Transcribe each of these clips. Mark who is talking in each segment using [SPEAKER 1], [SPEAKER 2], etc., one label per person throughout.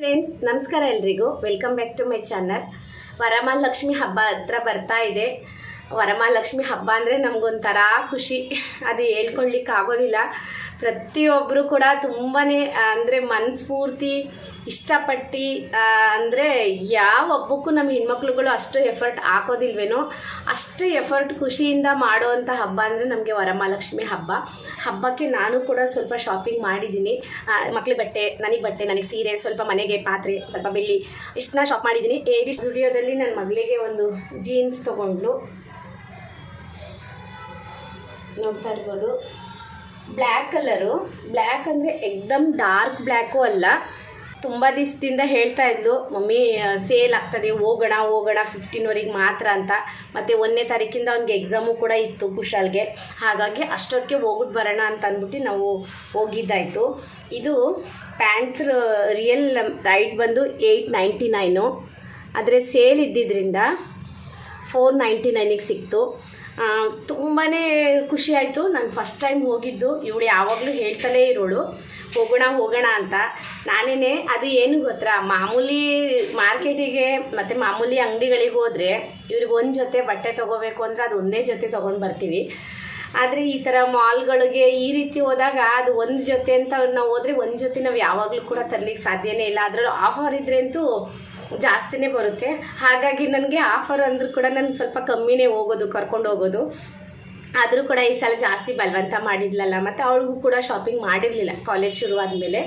[SPEAKER 1] Friends ನಮಸ್ಕಾರ ಎಲ್ರಿಗೂ. Welcome back to my channel Varamahalakshmi ಹಬ್ಬ ಹತ್ರ ಬರ್ತಾ ಇದೆ. ವರಮಹಾಲಕ್ಷ್ಮಿ ಹಬ್ಬ ಅಂದರೆ ನಮಗೊಂಥರ ಖುಷಿ. ಅದು ಹೇಳ್ಕೊಳ್ಲಿಕ್ಕೆ ಆಗೋದಿಲ್ಲ. ಪ್ರತಿಯೊಬ್ಬರು ಕೂಡ ತುಂಬಾ ಅಂದರೆ ಮನಸ್ಫೂರ್ತಿ, ಇಷ್ಟಪಟ್ಟು ಅಂದರೆ ಯಾವ ಹಬ್ಬಕ್ಕೂ ನಮ್ಮ ಹೆಣ್ಮಕ್ಳುಗಳು ಅಷ್ಟು ಎಫರ್ಟ್ ಹಾಕೋದಿಲ್ವೇನೋ, ಅಷ್ಟು ಎಫರ್ಟ್ ಖುಷಿಯಿಂದ ಮಾಡುವಂಥ ಹಬ್ಬ ಅಂದರೆ ನಮಗೆ ವರಮಹಾಲಕ್ಷ್ಮಿ ಹಬ್ಬ. ಹಬ್ಬಕ್ಕೆ ನಾನು ಕೂಡ ಸ್ವಲ್ಪ ಶಾಪಿಂಗ್ ಮಾಡಿದ್ದೀನಿ. ಮಕ್ಳಿಗೆ ಬಟ್ಟೆ, ನನಗೆ ಬಟ್ಟೆ, ನನಗೆ ಸೀರೆ, ಸ್ವಲ್ಪ ಮನೆಗೆ ಪಾತ್ರೆ, ಸ್ವಲ್ಪ ಬೆಳ್ಳಿ, ಇಷ್ಟನ್ನ ಶಾಪ್ ಮಾಡಿದ್ದೀನಿ. ಏಡಿ ಸ್ಟುಡಿಯೋದಲ್ಲಿ ನನ್ನ ಮಗಳಿಗೆ ಒಂದು ಜೀನ್ಸ್ ತೊಗೊಂಡ್ಲು ನೋಡ್ತಾ ಇರ್ಬೋದು. ಬ್ಲ್ಯಾಕ್ ಕಲರು ಬ್ಲ್ಯಾಕ್ ಅಂದರೆ ಎಕ್ದಮ್ ಡಾರ್ಕ್ ಬ್ಲ್ಯಾಕು ಅಲ್ಲ. ತುಂಬ ದಿವಸದಿಂದ ಹೇಳ್ತಾ ಇದ್ಲು, ಮಮ್ಮಿ ಸೇಲ್ ಆಗ್ತದೆ, ಹೋಗೋಣ ಹೋಗೋಣ ಫಿಫ್ಟೀನ್ವರೆಗೆ ಮಾತ್ರ ಅಂತ. ಮತ್ತು ಒಂದನೇ ತಾರೀಕಿಂದ ಅವ್ನಿಗೆ ಎಕ್ಸಾಮು ಕೂಡ ಇತ್ತು ಕುಶಾಲ್ಗೆ. ಹಾಗಾಗಿ ಅಷ್ಟೊತ್ತಿಗೆ ಹೋಗ್ಬಿಟ್ಟು ಬರೋಣ ಅಂತ ಅಂದ್ಬಿಟ್ಟು ನಾವು ಹೋಗಿದ್ದಾಯಿತು. ಇದು ಪ್ಯಾಂಟ್ ರಿಯಲ್ ರೈಟ್ ಬಂದು ಏಯ್ಟ್ ನೈಂಟಿ ನೈನು ಆದರೆ ಸೇಲ್ ಇದ್ದಿದ್ದರಿಂದ ಫೋರ್ ನೈಂಟಿ ನೈನಿಗೆ ಸಿಕ್ತು. ತುಂಬಾ ಖುಷಿ ಆಯಿತು. ನಾನು ಫಸ್ಟ್ ಟೈಮ್ ಹೋಗಿದ್ದು. ಇವಳು ಯಾವಾಗಲೂ ಹೇಳ್ತಲೇ ಇರೋಳು. ಹೋಗೋಣ ಹೋಗೋಣ ಅಂತ. ನಾನೇ ಅದು ಏನು ಗೊತ್ತಾ? ಮಾಮೂಲಿ ಮಾರ್ಕೆಟಿಗೆ ಮತ್ತು ಮಾಮೂಲಿ ಅಂಗಡಿಗಳಿಗೆ ಹೋದರೆ ಇವ್ರಿಗೆ ಒಂದು ಜೊತೆ ಬಟ್ಟೆ ತೊಗೋಬೇಕು ಅಂದರೆ ಅದು ಒಂದೇ ಜೊತೆ ತೊಗೊಂಡು ಬರ್ತೀವಿ. ಆದರೆ ಈ ಥರ ಮಾಲ್ಗಳಿಗೆ ಈ ರೀತಿ ಹೋದಾಗ ಅದು ಒಂದು ಜೊತೆ ಅಂತ ನಾವು ಹೋದರೆ ಒಂದು ಜೊತೆ ನಾವು ಯಾವಾಗಲೂ ಕೂಡ ತರಲಿಕ್ಕೆ ಸಾಧ್ಯನೇ ಇಲ್ಲ. ಅದರಲ್ಲೂ ಆಫರ್ ಇದ್ರೆ ಅಂತೂ ಜಾಸ್ತಿನೇ ಬರುತ್ತೆ. ಹಾಗಾಗಿ ನನಗೆ ಆಫರ್ ಅಂದರೂ ಕೂಡ ನಾನು ಸ್ವಲ್ಪ ಕಮ್ಮಿನೇ ಹೋಗೋದು, ಕರ್ಕೊಂಡು ಹೋಗೋದು. ಆದರೂ ಕೂಡ ಈ ಸಲ ಜಾಸ್ತಿ ಬಲವಂತ ಮಾಡಿದ್ಲಲ್ಲ, ಮತ್ತು ಅವಳಿಗೂ ಕೂಡ ಶಾಪಿಂಗ್ ಮಾಡಿರಲಿಲ್ಲ ಕಾಲೇಜ್ ಶುರುವಾದ ಮೇಲೆ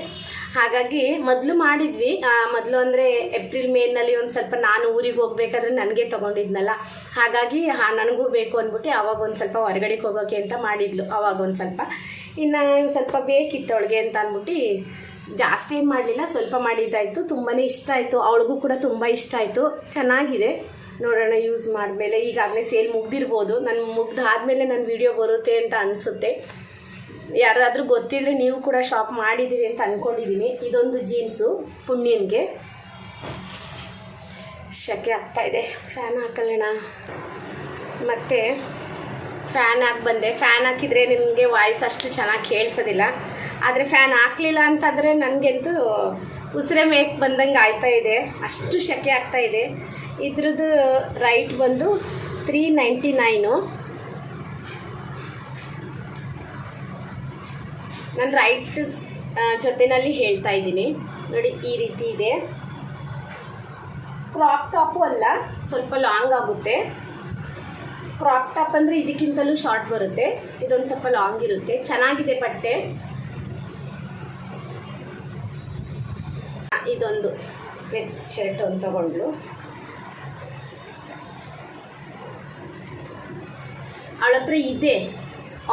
[SPEAKER 1] ಹಾಗಾಗಿ ಮೊದಲು ಮಾಡಿದ್ವಿ. ಮೊದಲು ಅಂದರೆ ಏಪ್ರಿಲ್ ಮೇನಲ್ಲಿ ಒಂದು ಸ್ವಲ್ಪ ನಾನು ಊರಿಗೆ ಹೋಗ್ಬೇಕಾದ್ರೆ ನನಗೆ ತೊಗೊಂಡಿದ್ನಲ್ಲ. ಹಾಗಾಗಿ ಹಾಂ ನನಗೂ ಬೇಕು ಅಂದ್ಬಿಟ್ಟು ಅವಾಗ ಒಂದು ಸ್ವಲ್ಪ ಹೊರಗಡೆಗೆ ಹೋಗೋಕೆ ಅಂತ ಮಾಡಿದ್ಲು, ಅವಾಗ ಒಂದು ಸ್ವಲ್ಪ. ಇನ್ನು ಸ್ವಲ್ಪ ಬೇಕಿತ್ತು ಅವಳಿಗೆ ಅಂತ ಅಂದ್ಬಿಟ್ಟು ಜಾಸ್ತಿ ಏನು ಮಾಡಲಿಲ್ಲ, ಸ್ವಲ್ಪ ಮಾಡಿದ್ದಾಯಿತು ತುಂಬಾ ಇಷ್ಟ ಆಯಿತು. ಅವಳಿಗೂ ಕೂಡ ತುಂಬ ಇಷ್ಟ ಆಯಿತು. ಚೆನ್ನಾಗಿದೆ. ನೋಡೋಣ ಯೂಸ್ ಮಾಡಿದ್ಮೇಲೆ ಈಗಾಗಲೇ ಸೇಲ್ ಮುಗ್ದಿರ್ಬೋದು. ನಾನು ಮುಗ್ದಾದಮೇಲೆ ನನ್ನ ವಿಡಿಯೋ ಬರುತ್ತೆ ಅಂತ ಅನಿಸುತ್ತೆ. ಯಾರಾದರೂ ಗೊತ್ತಿದ್ರೆ ನೀವು ಕೂಡ ಶಾಪ್ ಮಾಡಿದ್ದೀರಿ ಅಂತ ಅಂದ್ಕೊಂಡಿದ್ದೀನಿ ಇದೊಂದು ಜೀನ್ಸು ಪುಣ್ಯನ್ಗೆ. ಶಕೆ ಆಗ್ತಾ ಇದೆ. ಫ್ಯಾನ್ ಹಾಕೊಳ್ಳೋಣ. ಮತ್ತು ಫ್ಯಾನ್ ಹಾಕಿ ಬಂದೆ. ಫ್ಯಾನ್ ಹಾಕಿದರೆ ನಿಮಗೆ ವಾಯ್ಸ್ ಅಷ್ಟು ಚೆನ್ನಾಗಿ ಕೇಳಿಸೋದಿಲ್ಲ. ಆದರೆ ಫ್ಯಾನ್ ಹಾಕಲಿಲ್ಲ ಅಂತಂದರೆ ನನಗಂತೂ ಉಸಿರೇ ಮೇಕ್ ಬಂದಂಗೆ ಆಯ್ತಾ ಇದೆ. ಅಷ್ಟು ಶೆಕೆ ಆಗ್ತಾ ಇದೆ. ಇದ್ರದ್ದು ರೈಟ್ ಬಂದು ತ್ರೀ ನೈಂಟಿ ನೈನು ನಾನು ರೈಟ್ ಜೊತೆಯಲ್ಲಿ ಹೇಳ್ತಾ ಇದ್ದೀನಿ. ನೋಡಿ, ಈ ರೀತಿ ಇದೆ. ಕ್ರಾಪ್ ಟಾಪು ಅಲ್ಲ, ಸ್ವಲ್ಪ ಲಾಂಗ್ ಆಗುತ್ತೆ. ಕ್ರಾಪ್ ಟಾಪ್ ಅಂದರೆ ಇದಕ್ಕಿಂತಲೂ ಶಾರ್ಟ್ ಬರುತ್ತೆ. ಇದೊಂದು ಸ್ವಲ್ಪ ಲಾಂಗ್ ಇರುತ್ತೆ. ಚೆನ್ನಾಗಿದೆ ಬಟ್ಟೆ. ಇದೊಂದು ಸ್ವೆಟ್ ಶರ್ಟ್ ಒಂದು ತಗೊಂಡ್ಲು. ಅವಳ ಹತ್ರ ಇದೆ.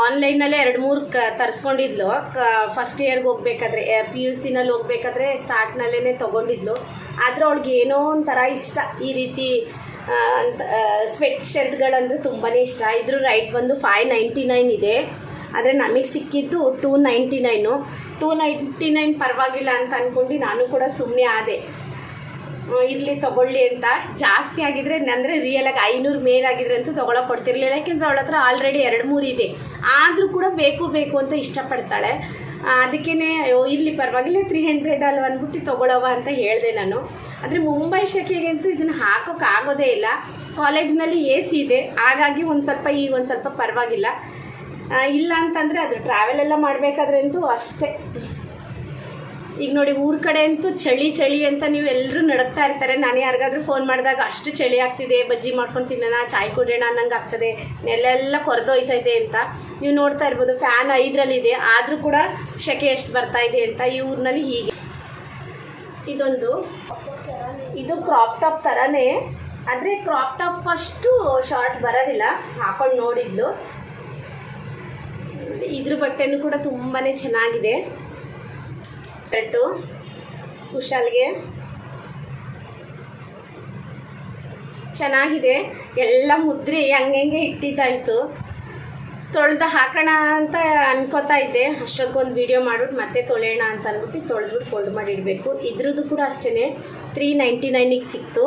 [SPEAKER 1] ಆನ್ಲೈನಲ್ಲೇ ಎರಡು ಮೂರು ಕ, ತರಿಸ್ಕೊಂಡಿದ್ಲು. ಕ ಫಸ್ಟ್ ಇಯರ್ಗೆ ಹೋಗ್ಬೇಕಾದ್ರೆ ಪಿ ಯು ಸಿನಲ್ಲಿ ಹೋಗ್ಬೇಕಾದ್ರೆ ಸ್ಟಾರ್ಟ್ನಲ್ಲೇ ತೊಗೊಂಡಿದ್ಲು. ಆದರೆ ಅವಳಿಗೆ ಏನೋ ಒಂಥರ ಇಷ್ಟ. ಈ ರೀತಿ ಸ್ವೆಟ್ ಶರ್ಟ್ಗಳಂದರೆ ತುಂಬಾ ಇಷ್ಟ. ಇದ್ರ ರೈಟ್ ಬಂದು ಫೈವ್ ನೈಂಟಿ ನೈನ್ ಇದೆ. ಆದರೆ ನಮಗೆ ಸಿಕ್ಕಿದ್ದು two ninety nine two ninety nine ಪರವಾಗಿಲ್ಲ ಅಂತ ಅಂದ್ಕೊಂಡು ನಾನು ಕೂಡ ಸುಮ್ಮನೆ ಆದೆ. ಇರಲಿ ತೊಗೊಳ್ಳಿ ಅಂತ. ಜಾಸ್ತಿ ಆಗಿದ್ರೆ ಅಂದರೆ ರಿಯಲಾಗಿ ಐನೂರು ಮೇಲಾಗಿದ್ರೆ ಅಂತೂ ತೊಗೊಳಕ್ಕೆ ಕೊಡ್ತಿರ್ಲಿಲ್ಲ. ಯಾಕೆಂದರೆ ಅವಳ ಹತ್ರ ಆಲ್ರೆಡಿ ಎರಡು ಮೂರು ಇದೆ. ಆದರೂ ಕೂಡ ಬೇಕು ಬೇಕು ಅಂತ ಇಷ್ಟಪಡ್ತಾಳೆ. ಅದಕ್ಕೇ ಇಲ್ಲಿ ಪರವಾಗಿಲ್ಲ ತ್ರೀ ಹಂಡ್ರೆಡ್ ಅಲ್ವ ಅಂದ್ಬಿಟ್ಟು ತೊಗೊಳವ ಅಂತ ಹೇಳಿದೆ ನಾನು. ಆದರೆ ಮುಂಬೈ ಶೆಕೆಗಂತೂ ಇದನ್ನು ಹಾಕೋಕ್ಕಾಗೋದೇ ಇಲ್ಲ. ಕಾಲೇಜ್ನಲ್ಲಿ ಎ ಸಿ ಇದೆ. ಹಾಗಾಗಿ ಒಂದು ಸ್ವಲ್ಪ ಈಗ ಒಂದು ಸ್ವಲ್ಪ ಪರವಾಗಿಲ್ಲ. ಇಲ್ಲ ಅಂತಂದರೆ ಅದು ಟ್ರಾವೆಲ್ ಎಲ್ಲ ಮಾಡಬೇಕಾದ್ರೆ ಅಂತೂ ಅಷ್ಟೇ. ಈಗ ನೋಡಿ ಊರ ಕಡೆ ಅಂತೂ ಚಳಿ ಚಳಿ ಅಂತ ನೀವು ಎಲ್ಲರೂ ನಡಕ್ತಾ ಇರ್ತಾರೆ. ನಾನು ಯಾರಿಗಾದ್ರೂ ಫೋನ್ ಮಾಡಿದಾಗ ಅಷ್ಟು ಚಳಿ ಆಗ್ತಿದೆ, ಬಜ್ಜಿ ಮಾಡ್ಕೊಂಡು ತಿನ್ನೋಣ, ಚಾಯ್ ಕುಡಿಯೋಣ ಅನ್ನಂಗೆ ಆಗ್ತದೆ. ನೆಲೆಲ್ಲ ಕೊರೆದೋಯ್ತೈತೆ ಅಂತ. ನೀವು ನೋಡ್ತಾ ಇರ್ಬೋದು ಫ್ಯಾನ್ ಐದರಲ್ಲಿದೆ. ಆದರೂ ಕೂಡ ಶೆಕೆ ಎಷ್ಟು ಬರ್ತಾ ಇದೆ ಅಂತ ಈ ಊರಿನಲ್ಲಿ ಹೀಗೆ. ಇದೊಂದು, ಇದು ಕ್ರಾಪ್ ಟಾಪ್ ಥರನೇ ಆದರೆ ಕ್ರಾಪ್ ಟಾಪ್ ಅಷ್ಟು ಶಾರ್ಟ್ ಬರೋದಿಲ್ಲ. ಹಾಕೊಂಡು ನೋಡಿದ್ಲು. ಇದ್ರ ಬಟ್ಟೆನೂ ಕೂಡ ತುಂಬಾ ಚೆನ್ನಾಗಿದೆ. ಶರ್ಟು ಕುಶಾಲ್ಗೆ. ಚೆನ್ನಾಗಿದೆ. ಎಲ್ಲ ಮುದ್ರಿ ಹಂಗೆ ಇಟ್ಟಿದ್ದಾಯಿತು. ತೊಳೆದು ಹಾಕೋಣ ಅಂತ ಅನ್ಕೋತಾ ಇದ್ದೆ. ಅಷ್ಟೊತ್ತಿಗೊಂದು ವೀಡಿಯೋ ಮಾಡ್ಬಿಟ್ಟು ಮತ್ತೆ ತೊಳೆಯೋಣ ಅಂತ ಅಂದ್ಬಿಟ್ಟು ತೊಳೆದ್ಬಿಟ್ಟು ಫೋಲ್ಡ್ ಮಾಡಿ ಇಡಬೇಕು ಇದ್ರದ್ದು ಕೂಡ ಅಷ್ಟೇ ತ್ರೀ ನೈಂಟಿ ನೈನಿಗೆ ಸಿಕ್ತು.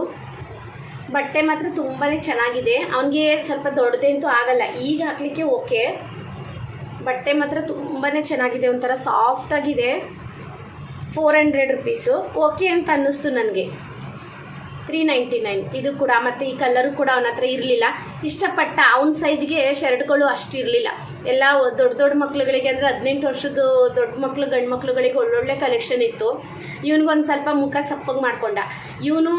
[SPEAKER 1] ಬಟ್ಟೆ ಮಾತ್ರ ತುಂಬಾ ಚೆನ್ನಾಗಿದೆ. ಅವನಿಗೆ ಸ್ವಲ್ಪ ದೊಡ್ಡದಂತೂ ಆಗಲ್ಲ. ಈಗ ಹಾಕಲಿಕ್ಕೆ ಓಕೆ ಬಟ್ಟೆ ಮಾತ್ರ ತುಂಬಾ ಚೆನ್ನಾಗಿದೆ. ಒಂಥರ ಸಾಫ್ಟಾಗಿದೆ ಫೋರ್ ಹಂಡ್ರೆಡ್ ರುಪೀಸು ಓಕೆ ಅಂತ ಅನ್ನಿಸ್ತು ನನಗೆ. ತ್ರೀ ನೈಂಟಿ ನೈನ್ ಇದು ಕೂಡ ಮತ್ತು ಈ ಕಲರು ಕೂಡ ಅವನ ಹತ್ರ ಇರಲಿಲ್ಲ. ಇಷ್ಟಪಟ್ಟ ಅವನ ಸೈಜ್ಗೆ ಶರ್ಟ್ಗಳು ಅಷ್ಟು ಇರಲಿಲ್ಲ. ಎಲ್ಲ ದೊಡ್ಡ ದೊಡ್ಡ ಮಕ್ಳುಗಳಿಗೆ ಅಂದರೆ ಹದಿನೆಂಟು ವರ್ಷದ ದೊಡ್ಡ ಮಕ್ಕಳು ಗಂಡು ಮಕ್ಳುಗಳಿಗೆ ಒಳ್ಳೊಳ್ಳೆ ಕಲೆಕ್ಷನ್ ಇತ್ತು. ಇವನಿಗೊಂದು ಸ್ವಲ್ಪ ಮುಖ ಸಪ್ಪಗೆ ಮಾಡಿಕೊಂಡ. ಇವನು,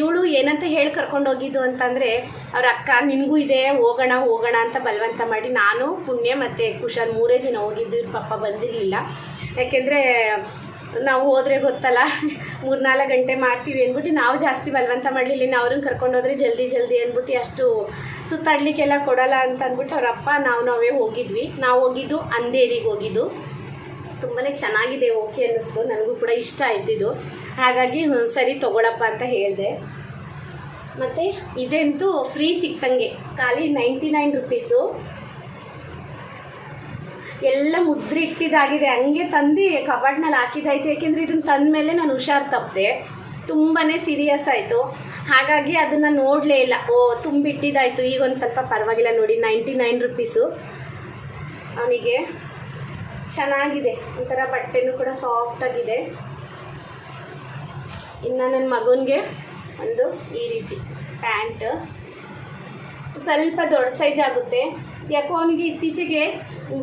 [SPEAKER 1] ಇವಳು ಏನಂತ ಹೇಳಿ ಕರ್ಕೊಂಡು ಹೋಗಿದ್ದು ಅಂತಂದರೆ, ಅವ್ರ ಅಕ್ಕ, ನಿನಗೂ ಇದೆ, ಹೋಗೋಣ ಹೋಗೋಣ ಅಂತ ಬಲವಂತ ಮಾಡಿ ನಾನು, ಪುಣ್ಯ ಮತ್ತು ಕುಶಾಲ್ ಮೂರೇ ಜನ ಹೋಗಿದ್ದು, ಇವ್ರ ಪಪ್ಪ ಬಂದಿರಲಿಲ್ಲ. ಯಾಕೆಂದರೆ ನಾವು ಹೋದರೆ ಗೊತ್ತಲ್ಲ. ಮೂರ್ನಾಲ್ಕು ಗಂಟೆ ಮಾಡ್ತೀವಿ ಅಂದ್ಬಿಟ್ಟು ನಾವು ಜಾಸ್ತಿ ಬಲವಂತ ಮಾಡಲಿಲ್ಲ. ಇನ್ನು ಅವ್ರನ್ನ ಕರ್ಕೊಂಡು ಹೋದ್ರೆ ಜಲ್ದಿ ಜಲ್ದಿ ಅಂದ್ಬಿಟ್ಟು ಅಷ್ಟು ಸುತ್ತಾಡ್ಲಿಕ್ಕೆಲ್ಲ ಕೊಡಲ್ಲ ಅಂತ ಅಂದ್ಬಿಟ್ಟು ಅವರಪ್ಪ ನಾವು ನಾವೇ ಹೋಗಿದ್ವಿ. ನಾವು ಹೋಗಿದ್ದು ಅಂದೇರಿಗೆ ಹೋಗಿದ್ದು. ತುಂಬಾ ಚೆನ್ನಾಗಿದೆ, ಓಕೆ ಅನ್ನಿಸ್ತು. ನನಗೂ ಕೂಡ ಇಷ್ಟ ಆಯ್ತಿದ್ದು ಹಾಗಾಗಿ ಸರಿ ತೊಗೊಳಪ್ಪ ಅಂತ ಹೇಳಿದೆ. ಮತ್ತು ಇದಂತೂ ಫ್ರೀ ಸಿಕ್ತಂಗೆ. ಖಾಲಿ ನೈಂಟಿ ನೈನ್ ರುಪೀಸು. ಎಲ್ಲ ಮುದ್ರೆ ಇಟ್ಟಿದ್ದಾಗಿದೆ. ಹಂಗೆ ತಂದು ಕಬಾಡ್ನಲ್ಲಿ ಹಾಕಿದ್ದಾಯ್ತು. ಏಕೆಂದರೆ ಇದನ್ನು ತಂದ ಮೇಲೆ ನಾನು ಹುಷಾರು ತಪ್ಪದೆ ತುಂಬಾ ಸೀರಿಯಸ್ ಆಯಿತು. ಹಾಗಾಗಿ ಅದನ್ನು ನೋಡಲೇ ಇಲ್ಲ. ಓ, ತುಂಬಿಟ್ಟಿದ್ದಾಯಿತು. ಈಗ ಒಂದು ಸ್ವಲ್ಪ ಪರವಾಗಿಲ್ಲ ನೋಡಿ. ನೈಂಟಿ ನೈನ್ ರುಪೀಸು ಅವನಿಗೆ ಚೆನ್ನಾಗಿದೆ. ಒಂಥರ ಬಟ್ಟೆನೂ ಕೂಡ ಸಾಫ್ಟಾಗಿದೆ ಇನ್ನು ನನ್ನ ಮಗನಿಗೆ ಒಂದು ಈ ರೀತಿ ಪ್ಯಾಂಟ್. ಸ್ವಲ್ಪ ದೊಡ್ಡ ಸೈಜ್ ಆಗುತ್ತೆ. ಯಾಕೋ ಅವನಿಗೆ ಇತ್ತೀಚೆಗೆ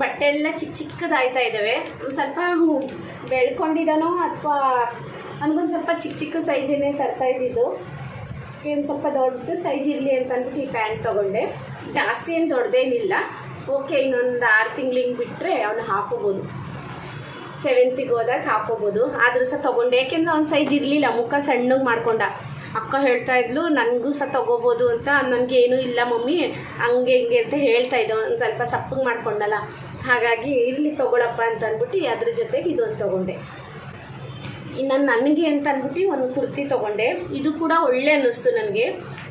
[SPEAKER 1] ಬಟ್ಟೆ ಎಲ್ಲ ಚಿಕ್ಕ ಚಿಕ್ಕದಾಯ್ತಾ ಇದ್ದಾವೆ ಒಂದು ಸ್ವಲ್ಪ ಬೆಳ್ಕೊಂಡಿದ್ದಾನೋ ಅಥವಾ ಅವನಿಗೊಂದು ಸ್ವಲ್ಪ ಚಿಕ್ಕ ಚಿಕ್ಕ ಸೈಜನ್ನೇ ತರ್ತಾ ಇದ್ದಿದ್ದು. ಏನು ಸ್ವಲ್ಪ ದೊಡ್ಡ ಸೈಜ್ ಇರಲಿ ಅಂತ ಅಂದ್ಬಿಟ್ಟು ಈ ಪ್ಯಾಂಟ್ ತೊಗೊಂಡೆ. ಜಾಸ್ತಿ ಏನು ದೊಡ್ಡದೇನಿಲ್ಲ. ಓಕೆ, ಇನ್ನೊಂದು ಆರು ತಿಂಗಳು ಹಿಂಗೆ ಬಿಟ್ಟರೆ ಅವನು ಹಾಕೋಬೋದು. ಸೆವೆಂತಿಗೆ ಹೋದಾಗ ಹಾಕೋಬೋದು. ಆದರೂ ಸಹ ತೊಗೊಂಡೆ. ಯಾಕೆಂದ್ರೆ ಅವ್ನ ಸೈಜ್ ಇರಲಿಲ್ಲ. ಮುಖ ಸಣ್ಣಗೆ ಮಾಡ್ಕೊಂಡ. ಅಕ್ಕ ಹೇಳ್ತಾ ಇದ್ಲು, ನನಗೂ ಸಹ ತಗೋಬೋದು ಅಂತ, ನನಗೆ ಏನೂ ಇಲ್ಲ ಮಮ್ಮಿ, ಹಂಗೆ ಹಿಂಗೆ ಅಂತ ಹೇಳ್ತಾ ಇದ್ದೆ, ಒಂದು ಸ್ವಲ್ಪ ಸಪ್ಪಗೆ ಮಾಡ್ಕೊಂಡಲ್ಲ. ಹಾಗಾಗಿ ಇರಲಿ ತೊಗೊಳಪ್ಪ ಅಂತ ಅಂದ್ಬಿಟ್ಟು ಅದ್ರ ಜೊತೆಗೆ ಇದೊಂದು ತೊಗೊಂಡೆ. ಇನ್ನು ನನಗೆ ಅಂತ ಅಂದ್ಬಿಟ್ಟು ಒಂದು ಕುರ್ತಿ ತೊಗೊಂಡೆ. ಇದು ಕೂಡ ಒಳ್ಳೆ ಅನ್ನಿಸ್ತು ನನಗೆ.